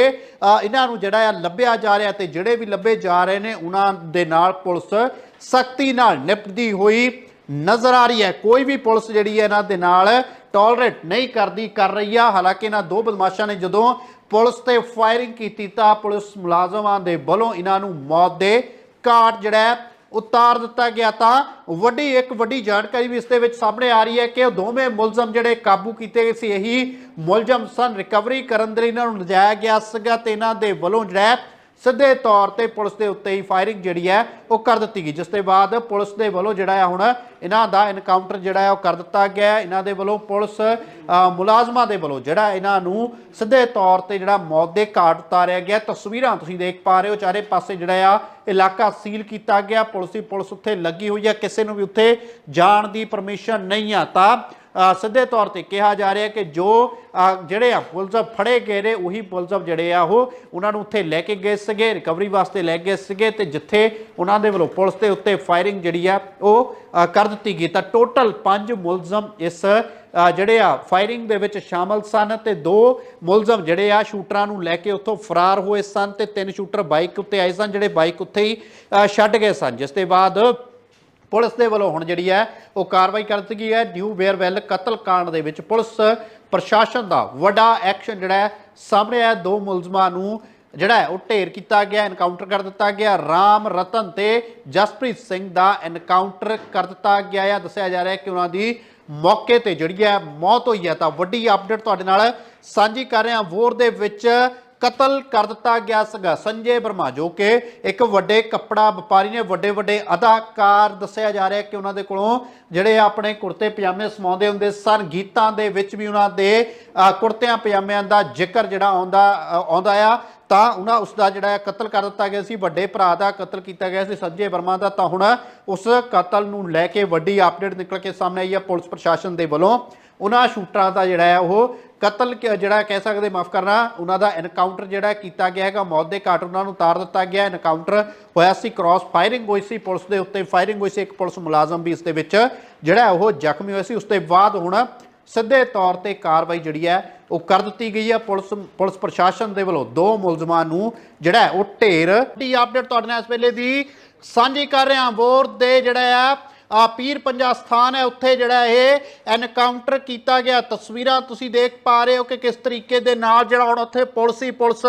ਇਹਨਾਂ ਨੂੰ ਜਿਹੜਾ ਆ ਲੱਭਿਆ ਜਾ ਰਿਹਾ ਤੇ ਜਿਹੜੇ ਵੀ ਲੱਭੇ ਜਾ ਰਹੇ ਨੇ, ਉਹਨਾਂ ਦੇ ਨਾਲ ਪੁਲਿਸ ਸਖਤੀ ਨਾਲ ਨਿਪਟਦੀ ਹੋਈ ਨਜ਼ਰ ਆ ਰਹੀ ਹੈ। ਕੋਈ ਵੀ ਪੁਲਿਸ ਜਿਹੜੀ ਹੈ ਇਹਨਾਂ ਦੇ ਨਾਲ ਟੋਲਰੇਟ ਨਹੀਂ ਕਰਦੀ, ਕਰ ਰਹੀ ਆ। ਹਾਲਾਂਕਿ ਇਹਨਾਂ ਦੋ ਬਦਮਾਸ਼ਾਂ ਨੇ ਜਦੋਂ ਪੁਲਿਸ ਤੇ ਫਾਇਰਿੰਗ ਕੀਤੀ ਤਾਂ ਪੁਲਿਸ ਮੁਲਾਜ਼ਮਾਂ ਦੇ ਵੱਲੋਂ ਇਹਨਾਂ ਨੂੰ ਮੌਤ ਦੇ ਘਾਟ ਜਿਹੜਾ ਉਤਾਰ ਦਿੱਤਾ ਗਿਆ ਤਾਂ ਵੱਡੀ ਇੱਕ ਵੱਡੀ ਜਾਣਕਾਰੀ ਵੀ ਇਸ ਦੇ ਵਿੱਚ ਸਾਹਮਣੇ ਆ ਰਹੀ ਹੈ ਕਿ ਉਹ ਦੋਵੇਂ ਮੁਲਜ਼ਮ ਜਿਹੜੇ ਕਾਬੂ ਕੀਤੇ ਗਏ ਸੀ, ਇਹੀ ਮੁਲਜ਼ਮ ਸਨ। ਰਿਕਵਰੀ ਕਰਨ ਦੇ ਲਈ ਇਹਨਾਂ ਨੂੰ ਲਿਜਾਇਆ ਗਿਆ ਸੀਗਾ ਤੇ ਇਹਨਾਂ ਦੇ ਵੱਲੋਂ ਜਿਹੜਾ ਸਿੱਧੇ ਤੌਰ ਤੇ ਪੁਲਿਸ ਦੇ ਉੱਤੇ ਹੀ ਫਾਇਰਿੰਗ ਜਿਹੜੀ ਹੈ ਉਹ ਕਰ ਦਿੱਤੀ ਗਈ। ਜਿਸ ਦੇ ਬਾਅਦ ਪੁਲਿਸ ਦੇ ਵੱਲੋਂ ਜਿਹੜਾ ਆ ਹੁਣ ਇਹਨਾਂ ਦਾ ਐਨਕਾਊਂਟਰ ਜਿਹੜਾ ਹੈ ਉਹ ਕਰ ਦਿੱਤਾ ਗਿਆ ਇਹਨਾਂ ਦੇ ਵੱਲੋਂ ਪੁਲਿਸ ਮੁਲਾਜ਼ਮਾਂ ਦੇ ਵੱਲੋਂ ਜਿਹੜਾ ਇਹਨਾਂ ਨੂੰ ਸਿੱਧੇ ਤੌਰ ਤੇ ਜਿਹੜਾ ਮੌਤ ਦੇ ਘਾਟ ਉਤਾਰਿਆ ਗਿਆ। ਤਸਵੀਰਾਂ ਤੁਸੀਂ ਦੇਖ ਪਾ ਰਹੇ ਹੋ। ਚਾਰੇ ਪਾਸੇ ਜਿਹੜਾ ਆ ਇਲਾਕਾ ਸੀਲ ਕੀਤਾ ਗਿਆ। ਪੁਲਿਸ ਦੀ ਪੁਲਿਸ ਉੱਥੇ ਲੱਗੀ ਹੋਈ ਹੈ। ਕਿਸੇ ਨੂੰ ਵੀ ਉੱਥੇ ਜਾਣ ਦੀ ਪਰਮਿਸ਼ਨ ਨਹੀਂ ਆ ਤਾਂ ਸਿੱਧੇ ਤੌਰ ਤੇ ਕਿਹਾ ਜਾ ਰਿਹਾ ਕਿ ਜੋ ਜਿਹੜੇ ਆ ਪੁਲਜ਼ਬ ਫੜੇ ਗਏ ਨੇ, ਉਹੀ ਪੁਲਜ਼ਬ ਜਿਹੜੇ ਆ ਉਹ ਉਹਨਾਂ ਨੂੰ ਉੱਥੇ ਲੈ ਕੇ ਗਏ ਸੀਗੇ ਰਿਕਵਰੀ ਵਾਸਤੇ ਲੈ ਗਏ ਸੀਗੇ ਤੇ ਜਿੱਥੇ ਉਹਨਾਂ ਦੇ ਵੱਲੋਂ ਪੁਲਿਸ ਦੇ ਉੱਤੇ ਫਾਇਰਿੰਗ ਜਿਹੜੀ ਆ ਉਹ ਕਰ ਦਿੱਤੀ ਗਈ। ਤਾਂ ਟੋਟਲ 5 ਮੁਲਜ਼ਮ ਇਸ ਜਿਹੜੇ ਆ ਫਾਇਰਿੰਗ ਦੇ ਵਿੱਚ ਸ਼ਾਮਲ ਸਨ ਤੇ ਦੋ ਮੁਲਜ਼ਮ ਜਿਹੜੇ ਆ ਸ਼ੂਟਰਾਂ ਨੂੰ ਲੈ ਕੇ ਉੱਥੋਂ ਫਰਾਰ ਹੋਏ ਸਨ ਤੇ ਤਿੰਨ ਸ਼ੂਟਰ ਬਾਈਕ ਉੱਤੇ ਆਏ ਸਨ, ਜਿਹੜੇ ਬਾਈਕ ਉੱਥੇ ਹੀ ਛੱਡ ਗਏ ਸਨ, ਜਿਸ ਦੇ ਬਾਅਦ ਪੁਲਿਸ ਦੇ ਵੱਲੋਂ ਹੁਣ ਜਿਹੜੀ ਹੈ, ਉਹ ਕਾਰਵਾਈ ਕਰ ਦਿੱਤੀ ਗਈ ਹੈ। ਨਿਊ ਵੇਅਰਵੈਲ ਕਤਲ ਦੇ ਵਿੱਚ ਪੁਲਿਸ, ਪ੍ਰਸ਼ਾਸਨ ਦਾ ਵੱਡਾ ਐਕਸ਼ਨ ਜਿਹੜਾ ਸਾਹਮਣੇ ਆਇਆ। ਦੋ ਮੁਲਜ਼ਮਾਂ ਨੂੰ ਜਿਹੜਾ ਉਹ ਢੇਰ ਕੀਤਾ ਗਿਆ ਐਨਕਾਊਂਟਰ ਕਰ ਦਿੱਤਾ ਗਿਆ। ਰਾਮ ਰਤਨ ਤੇ ਜਸਪ੍ਰੀਤ ਸਿੰਘ ਦਾ ਐਨਕਾਊਂਟਰ ਕਰ ਦਿੱਤਾ ਗਿਆ ਹੈ। ਦੱਸਿਆ ਜਾ ਰਿਹਾ ਹੈ ਕਿ ਉਹਨਾਂ ਦੀ ਮੌਕੇ ਤੇ ਜਿਹੜੀ ਹੈ, ਮੌਤ ਹੋਈ ਹੈ। ਤਾਂ ਵੱਡੀ ਅਪਡੇਟ ਤੁਹਾਡੇ ਨਾਲ ਸਾਂਝੀ ਕਰ ਰਹੇ ਹਾਂ। ਵੋਰ ਦੇ ਵਿੱਚ ਕਤਲ ਕਰ ਦਿੱਤਾ ਗਿਆ ਸੀਗਾ। ਸੰਜੇ ਵਰਮਾ ਜੋ ਕਿ ਇੱਕ ਵੱਡੇ ਕੱਪੜਾ ਵਪਾਰੀ ਨੇ ਵੱਡੇ ਵੱਡੇ ਅਦਾਕਾਰ ਦੱਸਿਆ ਜਾ ਰਿਹਾ ਕਿ ਉਹਨਾਂ ਦੇ ਕੋਲੋਂ ਜਿਹੜੇ ਆਪਣੇ ਕੁੜਤੇ ਪਜਾਮੇ ਸਮਾਉਂਦੇ ਹੁੰਦੇ ਸਨ ਗੀਤਾਂ ਦੇ ਵਿੱਚ ਵੀ ਉਹਨਾਂ ਦੇ ਅ, ਕੁੜਤਿਆਂ ਪਜਾਮਿਆਂ ਦਾ ਜ਼ਿਕਰ ਜਿਹੜਾ ਆਉਂਦਾ ਆਉਂਦਾ ਆ ਤਾਂ ਉਹਨਾਂ ਉਸ ਦਾ ਜਿਹੜਾ ਹੈ ਕਤਲ ਕਰ ਦਿੱਤਾ ਗਿਆ ਸੀ ਵੱਡੇ ਭਰਾ ਦਾ ਕਤਲ ਕੀਤਾ ਗਿਆ ਸੀ ਸੰਜੇ ਵਰਮਾ ਦਾ। ਤਾਂ ਹੁਣ ਉਸ ਕਤਲ ਨੂੰ ਲੈ ਕੇ ਵੱਡੀ ਅਪਡੇਟ ਨਿਕਲ ਕੇ ਸਾਹਮਣੇ ਆਈ ਹੈ ਪੁਲਿਸ ਪ੍ਰਸ਼ਾਸਨ ਦੇ ਵੱਲੋਂ। ਉਹਨਾਂ ਸ਼ੂਟਰਾਂ ਦਾ ਜਿਹੜਾ ਹੈ ਉਹ ਕਤਲ ਜਿਹੜਾ ਕਹਿ ਸਕਦੇ, ਮਾਫ ਕਰਨਾ, ਉਹਨਾਂ ਦਾ ਐਨਕਾਊਂਟਰ ਜਿਹੜਾ ਕੀਤਾ ਗਿਆ ਹੈਗਾ, ਮੌਤ ਦੇ ਘਾਟ ਉਹਨਾਂ ਨੂੰ ਤਾਰ ਦਿੱਤਾ ਗਿਆ ਐਨਕਾਊਂਟਰ ਹੋਇਆ ਸੀ ਕ੍ਰਾਸ ਫਾਇਰਿੰਗ ਹੋਈ ਸੀ, ਪੁਲਿਸ ਦੇ ਉੱਤੇ ਫਾਇਰਿੰਗ ਹੋਈ ਸੀ, ਇੱਕ ਪੁਲਿਸ ਮੁਲਾਜ਼ਮ ਵੀ ਇਸ ਦੇ ਵਿੱਚ, ਜਿਹੜਾ ਉਹ ਜ਼ਖਮੀ ਹੋਇਆ ਸੀ, ਉਸ ਤੋਂ ਬਾਅਦ ਹੁਣ ਸਿੱਧੇ ਤੌਰ ਤੇ ਕਾਰਵਾਈ ਜਿਹੜੀ ਹੈ, ਉਹ ਕਰ ਦਿੱਤੀ ਗਈ ਹੈ, ਪੁਲਿਸ ਪੁਲਿਸ ਪ੍ਰਸ਼ਾਸਨ ਦੇ ਵੱਲੋਂ ਦੋ ਮੁਲਜ਼ਮਾਂ ਨੂੰ ਜਿਹੜਾ ਉਹ ਢੇਰ। ਦੀ ਅਪਡੇਟ ਤੁਹਾਡੇ ਨਾਲ ਇਸ ਵੇਲੇ ਦੀ ਸਾਂਝੀ ਕਰ ਰਹੇ ਹਾਂ ਵੋਰ ਦੇ ਜਿਹੜਾ ਆ ਆ ਪੀਰ ਪੰਜਾ ਸਥਾਨ ਹੈ, ਉੱਥੇ ਜਿਹੜਾ ਇਹ ਐਨਕਾਊਂਟਰ ਕੀਤਾ ਗਿਆ। ਤਸਵੀਰਾਂ ਤੁਸੀਂ ਦੇਖ ਪਾ ਰਹੇ ਹੋ ਕਿ ਕਿਸ ਤਰੀਕੇ ਦੇ ਨਾਲ ਜਿਹੜਾ ਹੁਣ ਉੱਥੇ ਪੁਲਿਸ ਹੀ ਪੁਲਿਸ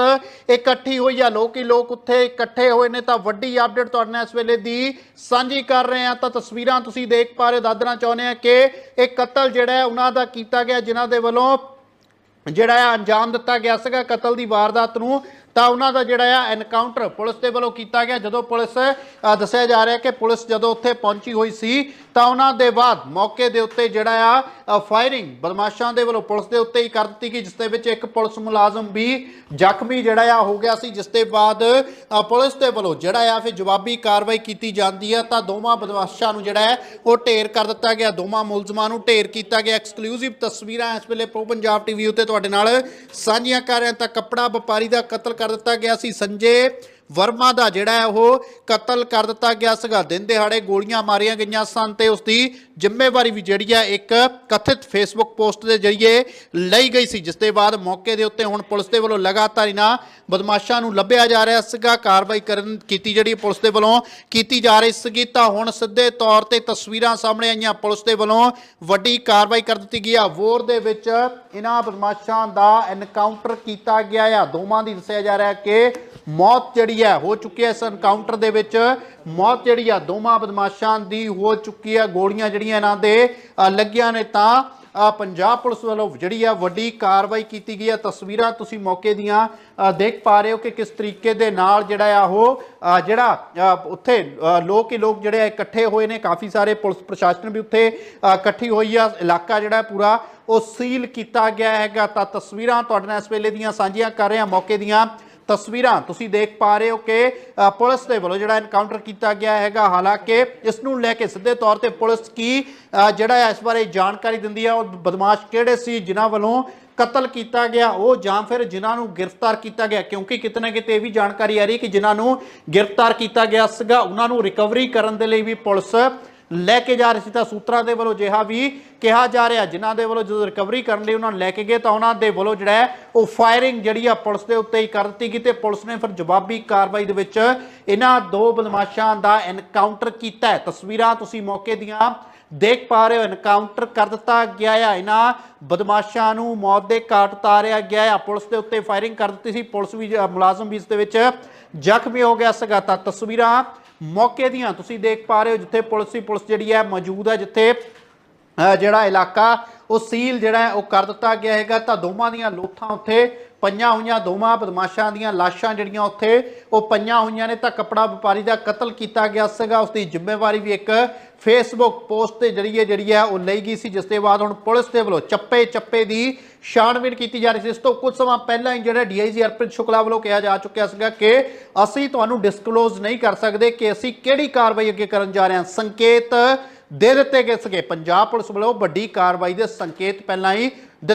ਇਕੱਠੀ ਹੋਈ ਆ। ਲੋਕ ਲੋਕ ਉੱਥੇ ਇਕੱਠੇ ਹੋਏ ਨੇ, ਤਾਂ ਵੱਡੀ ਅਪਡੇਟ ਤੁਹਾਡੇ ਨਾਲ ਇਸ ਵੇਲੇ ਦੀ ਸਾਂਝੀ ਕਰ ਰਹੇ ਆ ਤਾਂ ਤਸਵੀਰਾਂ ਤੁਸੀਂ ਦੇਖ ਪਾ ਰਹੇ ਹੋ ਦਾਦਣਾ ਚਾਹੁੰਦੇ ਆ ਕਿ ਇਹ ਕਤਲ ਜਿਹੜਾ ਉਹਨਾਂ ਦਾ ਕੀਤਾ ਗਿਆ, ਜਿਨ੍ਹਾਂ ਦੇ ਵੱਲੋਂ ਜਿਹੜਾ ਹੈ, ਅੰਜਾਮ ਦਿੱਤਾ ਗਿਆ ਸੀਗਾ। ਕਤਲ ਦੀ ਵਾਰਦਾਤ ਨੂੰ ਤਾਂ ਉਹਨਾਂ ਦਾ ਜਿਹੜਾ ਆ ਐਨਕਾਊਂਟਰ ਪੁਲਿਸ ਦੇ ਵੱਲੋਂ ਕੀਤਾ ਗਿਆ। ਜਦੋਂ ਪੁਲਿਸ ਦੱਸਿਆ ਜਾ ਰਿਹਾ ਕਿ ਪੁਲਿਸ ਜਦੋਂ ਉੱਥੇ ਪਹੁੰਚੀ ਹੋਈ ਸੀ, ਤਾਂ ਉਹਨਾਂ ਦੇ ਬਾਅਦ ਮੌਕੇ ਦੇ ਉੱਤੇ ਜਿਹੜਾ ਆ ਫਾਇਰਿੰਗ ਬਦਮਾਸ਼ਾਂ ਦੇ ਵੱਲੋਂ ਪੁਲਿਸ ਦੇ ਉੱਤੇ ਹੀ ਕਰ ਦਿੱਤੀ ਗਈ, ਜਿਸ ਦੇ ਵਿੱਚ ਇੱਕ ਪੁਲਿਸ ਮੁਲਾਜ਼ਮ ਵੀ ਜ਼ਖਮੀ ਜਿਹੜਾ ਆ ਹੋ ਗਿਆ ਸੀ, ਜਿਸ ਦੇ ਬਾਅਦ ਪੁਲਿਸ ਦੇ ਵੱਲੋਂ ਜਿਹੜਾ ਆ ਫਿਰ ਜਵਾਬੀ ਕਾਰਵਾਈ ਕੀਤੀ ਜਾਂਦੀ ਆ। ਤਾਂ ਦੋਵਾਂ ਬਦਮਾਸ਼ਾਂ ਨੂੰ ਜਿਹੜਾ ਹੈ ਉਹ ਢੇਰ ਕਰ ਦਿੱਤਾ ਗਿਆ। ਦੋਵਾਂ ਮੁਲਜ਼ਮਾਂ ਨੂੰ ਢੇਰ ਕੀਤਾ ਗਿਆ। ਐਕਸਕਲੂਸਿਵ ਤਸਵੀਰਾਂ ਇਸ ਵੇਲੇ ਪ੍ਰੋ ਪੰਜਾਬ ਟੀਵੀ ਉੱਤੇ ਤੁਹਾਡੇ ਨਾਲ ਸਾਂਝੀਆਂ ਕਰ ਰਹੇ ਤਾਂ ਕੱਪੜਾ ਵਪਾਰੀ ਦਾ ਕਤਲ ਕਰ ਦਿੱਤਾ ਗਿਆ ਸੀ। ਸੰਜੇ ਵਰਮਾ ਦਾ ਜਿਹੜਾ ਹੈ ਉਹ ਕਤਲ ਕਰ ਦਿੱਤਾ ਗਿਆ ਸੀਗਾ। ਦਿਨ ਦਿਹਾੜੇ ਗੋਲੀਆਂ ਮਾਰੀਆਂ ਗਈਆਂ ਸਨ ਤੇ ਉਸ ਦੀ ਜ਼ਿੰਮੇਵਾਰੀ ਵੀ ਜਿਹੜੀ ਹੈ ਇੱਕ ਕਥਿਤ ਫੇਸਬੁੱਕ ਪੋਸਟ ਦੇ ਜ਼ਰੀਏ ਲਈ ਗਈ ਸੀ, ਜਿਸ ਦੇ ਬਾਅਦ ਮੌਕੇ ਦੇ ਉੱਤੇ ਹੁਣ ਪੁਲਿਸ ਦੇ ਵੱਲੋਂ ਲਗਾਤਾਰ ਇਹਨਾਂ ਬਦਮਾਸ਼ਾਂ ਨੂੰ ਲੱਭਿਆ ਜਾ ਰਿਹਾ ਸੀਗਾ। ਕਾਰਵਾਈ ਕਰਨ ਕੀਤੀ ਜਿਹੜੀ ਪੁਲਿਸ ਦੇ ਵੱਲੋਂ ਕੀਤੀ ਜਾ ਰਹੀ ਸੀਗੀ, ਤਾਂ ਹੁਣ ਸਿੱਧੇ ਤੌਰ ਤੇ ਤਸਵੀਰਾਂ ਸਾਹਮਣੇ ਆਈਆਂ। ਪੁਲਿਸ ਦੇ ਵੱਲੋਂ ਵੱਡੀ ਕਾਰਵਾਈ ਕਰ ਦਿੱਤੀ ਗਈ ਆ। ਵੋਰ ਦੇ ਵਿੱਚ ਇਹਨਾਂ ਬਦਮਾਸ਼ਾਂ ਦਾ ਐਨਕਾਊਂਟਰ ਕੀਤਾ ਗਿਆ ਆ। ਦੋਵਾਂ ਦੀ ਦੱਸਿਆ ਜਾ ਰਿਹਾ ਕਿ ਮੌਤ ਜਿਹੜੀ ਹੈ, ਹੋ ਚੁੱਕੀ ਹੈ ਇਸ ਐਨਕਾਊਂਟਰ ਦੇ ਵਿੱਚ। ਮੌਤ ਜਿਹੜੀ ਆ, ਦੋਵਾਂ ਬਦਮਾਸ਼ਾਂ ਦੀ ਹੋ ਚੁੱਕੀ ਹੈ ਗੋਲੀਆਂ ਜਿਹੜੀਆਂ ਇਹਨਾਂ ਦੇ ਲੱਗੀਆਂ ਨੇ ਤਾਂ ਪੰਜਾਬ ਪੁਲਿਸ ਵੱਲੋਂ ਜਿਹੜੀ ਆ, ਵੱਡੀ ਕਾਰਵਾਈ ਕੀਤੀ ਗਈ ਹੈ ਤਸਵੀਰਾਂ ਤੁਸੀਂ ਮੌਕੇ ਦੀਆਂ ਦੇਖ ਪਾ ਰਹੇ ਹੋ ਕਿ ਕਿਸ ਤਰੀਕੇ ਦੇ ਨਾਲ ਜਿਹੜਾ ਆ ਉਹ ਜਿਹੜਾ ਉੱਥੇ ਲੋਕ ਹੀ ਲੋਕ ਜਿਹੜੇ ਇਕੱਠੇ ਹੋਏ ਨੇ। ਕਾਫੀ ਸਾਰੇ ਪੁਲਿਸ ਪ੍ਰਸ਼ਾਸਨ ਵੀ ਉੱਥੇ ਇਕੱਠੀ ਹੋਈ ਆ। ਇਲਾਕਾ ਜਿਹੜਾ ਪੂਰਾ, ਉਹ ਸੀਲ ਕੀਤਾ ਗਿਆ ਹੈਗਾ। ਤਾਂ ਤਸਵੀਰਾਂ ਤੁਹਾਡੇ ਨਾਲ ਇਸ ਵੇਲੇ ਦੀਆਂ ਸਾਂਝੀਆਂ ਕਰ ਰਹੇ ਹਾਂ। ਮੌਕੇ ਦੀਆਂ ਤਸਵੀਰਾਂ ਤੁਸੀਂ ਦੇਖ ਪਾ ਰਹੇ ਹੋ ਕਿ ਪੁਲਿਸ ਦੇ ਵੱਲੋਂ ਜਿਹੜਾ ਐਨਕਾਊਂਟਰ ਕੀਤਾ ਗਿਆ ਹੈਗਾ, ਹਾਲਾਂਕਿ ਇਸ ਨੂੰ ਲੈ ਕੇ ਸਿੱਧੇ ਤੌਰ ਤੇ ਪੁਲਿਸ ਕੀ ਜਿਹੜਾ ਇਸ ਬਾਰੇ ਜਾਣਕਾਰੀ ਦਿੰਦੀ ਹੈ ਉਹ ਬਦਮਾਸ਼ ਕਿਹੜੇ ਸੀ, ਜਿਨ੍ਹਾਂ ਵੱਲੋਂ ਕਤਲ ਕੀਤਾ ਗਿਆ, ਉਹ ਜਾਂ ਫਿਰ ਜਿਨ੍ਹਾਂ ਨੂੰ ਗ੍ਰਿਫਤਾਰ ਕੀਤਾ ਗਿਆ, ਕਿਉਂਕਿ ਕਿਤੇ ਨਾ ਕਿਤੇ ਇਹ ਵੀ ਜਾਣਕਾਰੀ ਆ ਰਹੀ ਕਿ ਜਿਨ੍ਹਾਂ ਨੂੰ ਗ੍ਰਿਫਤਾਰ ਕੀਤਾ ਗਿਆ ਸੀਗਾ, ਉਹਨਾਂ ਨੂੰ ਰਿਕਵਰੀ ਕਰਨ ਦੇ ਲਈ ਵੀ ਪੁਲਿਸ ਲੈ ਕੇ ਜਾ ਰਹੇ ਸੀ ਤਾਂ ਸੂਤਰਾਂ ਦੇ ਵੱਲੋਂ ਜਿਹਾ ਵੀ ਕਿਹਾ ਜਾ ਰਿਹਾ। ਜਿਨ੍ਹਾਂ ਦੇ ਵੱਲੋਂ ਜਦੋਂ ਰਿਕਵਰੀ ਕਰਨ ਲਈ ਉਹਨਾਂ ਨੂੰ ਲੈ ਕੇ ਗਏ ਤਾਂ ਉਹਨਾਂ ਦੇ ਵੱਲੋਂ ਜਿਹੜਾ ਉਹ ਫਾਇਰਿੰਗ ਜਿਹੜੀ ਆ ਪੁਲਿਸ ਦੇ ਉੱਤੇ ਹੀ ਕਰ ਦਿੱਤੀ ਗਈ ਤੇ ਪੁਲਿਸ ਨੇ ਫਿਰ ਜਵਾਬੀ ਕਾਰਵਾਈ ਦੇ ਵਿੱਚ ਇਹਨਾਂ ਦੋ ਬਦਮਾਸ਼ਾਂ ਦਾ ਐਨਕਾਊਂਟਰ ਕੀਤਾ ਹੈ। ਤਸਵੀਰਾਂ ਤੁਸੀਂ ਮੌਕੇ ਦੀਆਂ ਦੇਖ ਪਾ ਰਹੇ ਹੋ। ਐਨਕਾਊਂਟਰ ਕਰ ਦਿੱਤਾ ਗਿਆ ਹੈ ਇਹਨਾਂ ਬਦਮਾਸ਼ਾਂ ਨੂੰ ਮੌਤ ਦੇ ਘਾਟ ਉਤਾਰਿਆ ਗਿਆ ਹੈ ਪੁਲਿਸ ਦੇ ਉੱਤੇ ਫਾਇਰਿੰਗ ਕਰ ਦਿੱਤੀ ਸੀ। ਪੁਲਿਸ ਵੀ ਮੁਲਾਜ਼ਮ ਵੀ ਇਸ ਦੇ ਵਿੱਚ ਜ਼ਖਮੀ ਹੋ ਗਿਆ ਸੀਗਾ। ਤਾਂ ਤਸਵੀਰਾਂ ਮੌਕੇ ਦੀਆਂ ਤੁਸੀਂ ਦੇਖ ਪਾ ਰਹੇ ਹੋ ਜਿੱਥੇ ਪੁਲਿਸ ਹੀ ਪੁਲਿਸ ਜਿਹੜੀ ਹੈ ਮੌਜੂਦ ਹੈ, ਜਿੱਥੇ ਜਿਹੜਾ ਇਲਾਕਾ, ਉਹ ਸੀਲ ਜਿਹੜਾ ਉਹ ਕਰ ਦਿੱਤਾ ਗਿਆ ਹੈਗਾ। ਤਾਂ ਦੋਵਾਂ ਦੀਆਂ ਲੋਥਾਂ ਉੱਥੇ ਪਈਆਂ ਹੋਈਆਂ, ਦੋਵਾਂ ਬਦਮਾਸ਼ਾਂ ਦੀਆਂ ਲਾਸ਼ਾਂ ਜਿਹੜੀਆਂ ਉੱਥੇ, ਉਹ ਪਈਆਂ ਹੋਈਆਂ ਨੇ। ਤਾਂ ਕਪੜਾ ਵਪਾਰੀ ਦਾ ਕਤਲ ਕੀਤਾ ਗਿਆ ਸੀਗਾ। ਉਸ ਦੀ ਜ਼ਿੰਮੇਵਾਰੀ ਵੀ ਇੱਕ ਫੇਸਬੁੱਕ ਪੋਸਟ ਦੇ ਜਰੀਏ ਜਿਹੜੀ ਹੈ ਉਹ ਲਈ ਗਈ ਸੀ, ਜਿਸ ਦੇ ਬਾਅਦ ਹੁਣ ਪੁਲਿਸ ਦੇ ਵੱਲੋਂ ਚੱਪੇ ਚੱਪੇ ਦੀ ਛਾਣਬੀਣ ਕੀਤੀ ਜਾ ਰਹੀ ਸੀ। ਇਸ ਤੋਂ ਕੁਝ ਸਮਾਂ ਪਹਿਲਾਂ ਹੀ ਜਿਹੜਾ ਡੀਆਈਜੀ ਅਰਪਿਤ ਸ਼ੁਕਲਾ ਵੱਲੋਂ ਕਿਹਾ ਜਾ ਚੁੱਕਿਆ ਸੀਗਾ ਕਿ ਅਸੀਂ ਤੁਹਾਨੂੰ ਡਿਸਕਲੋਜ਼ ਨਹੀਂ ਕਰ ਸਕਦੇ ਕਿ ਅਸੀਂ ਕਿਹੜੀ ਕਾਰਵਾਈ ਅੱਗੇ ਕਰਨ ਜਾ ਰਹੇ ਹਾਂ। ਸੰਕੇਤ ਦੇ ਦਿੱਤੇ ਗਏ ਸੀਗੇ। ਪੰਜਾਬ ਪੁਲਿਸ ਵੱਲੋਂ ਵੱਡੀ ਕਾਰਵਾਈ ਦੇ ਸੰਕੇਤ ਪਹਿਲਾਂ ਹੀ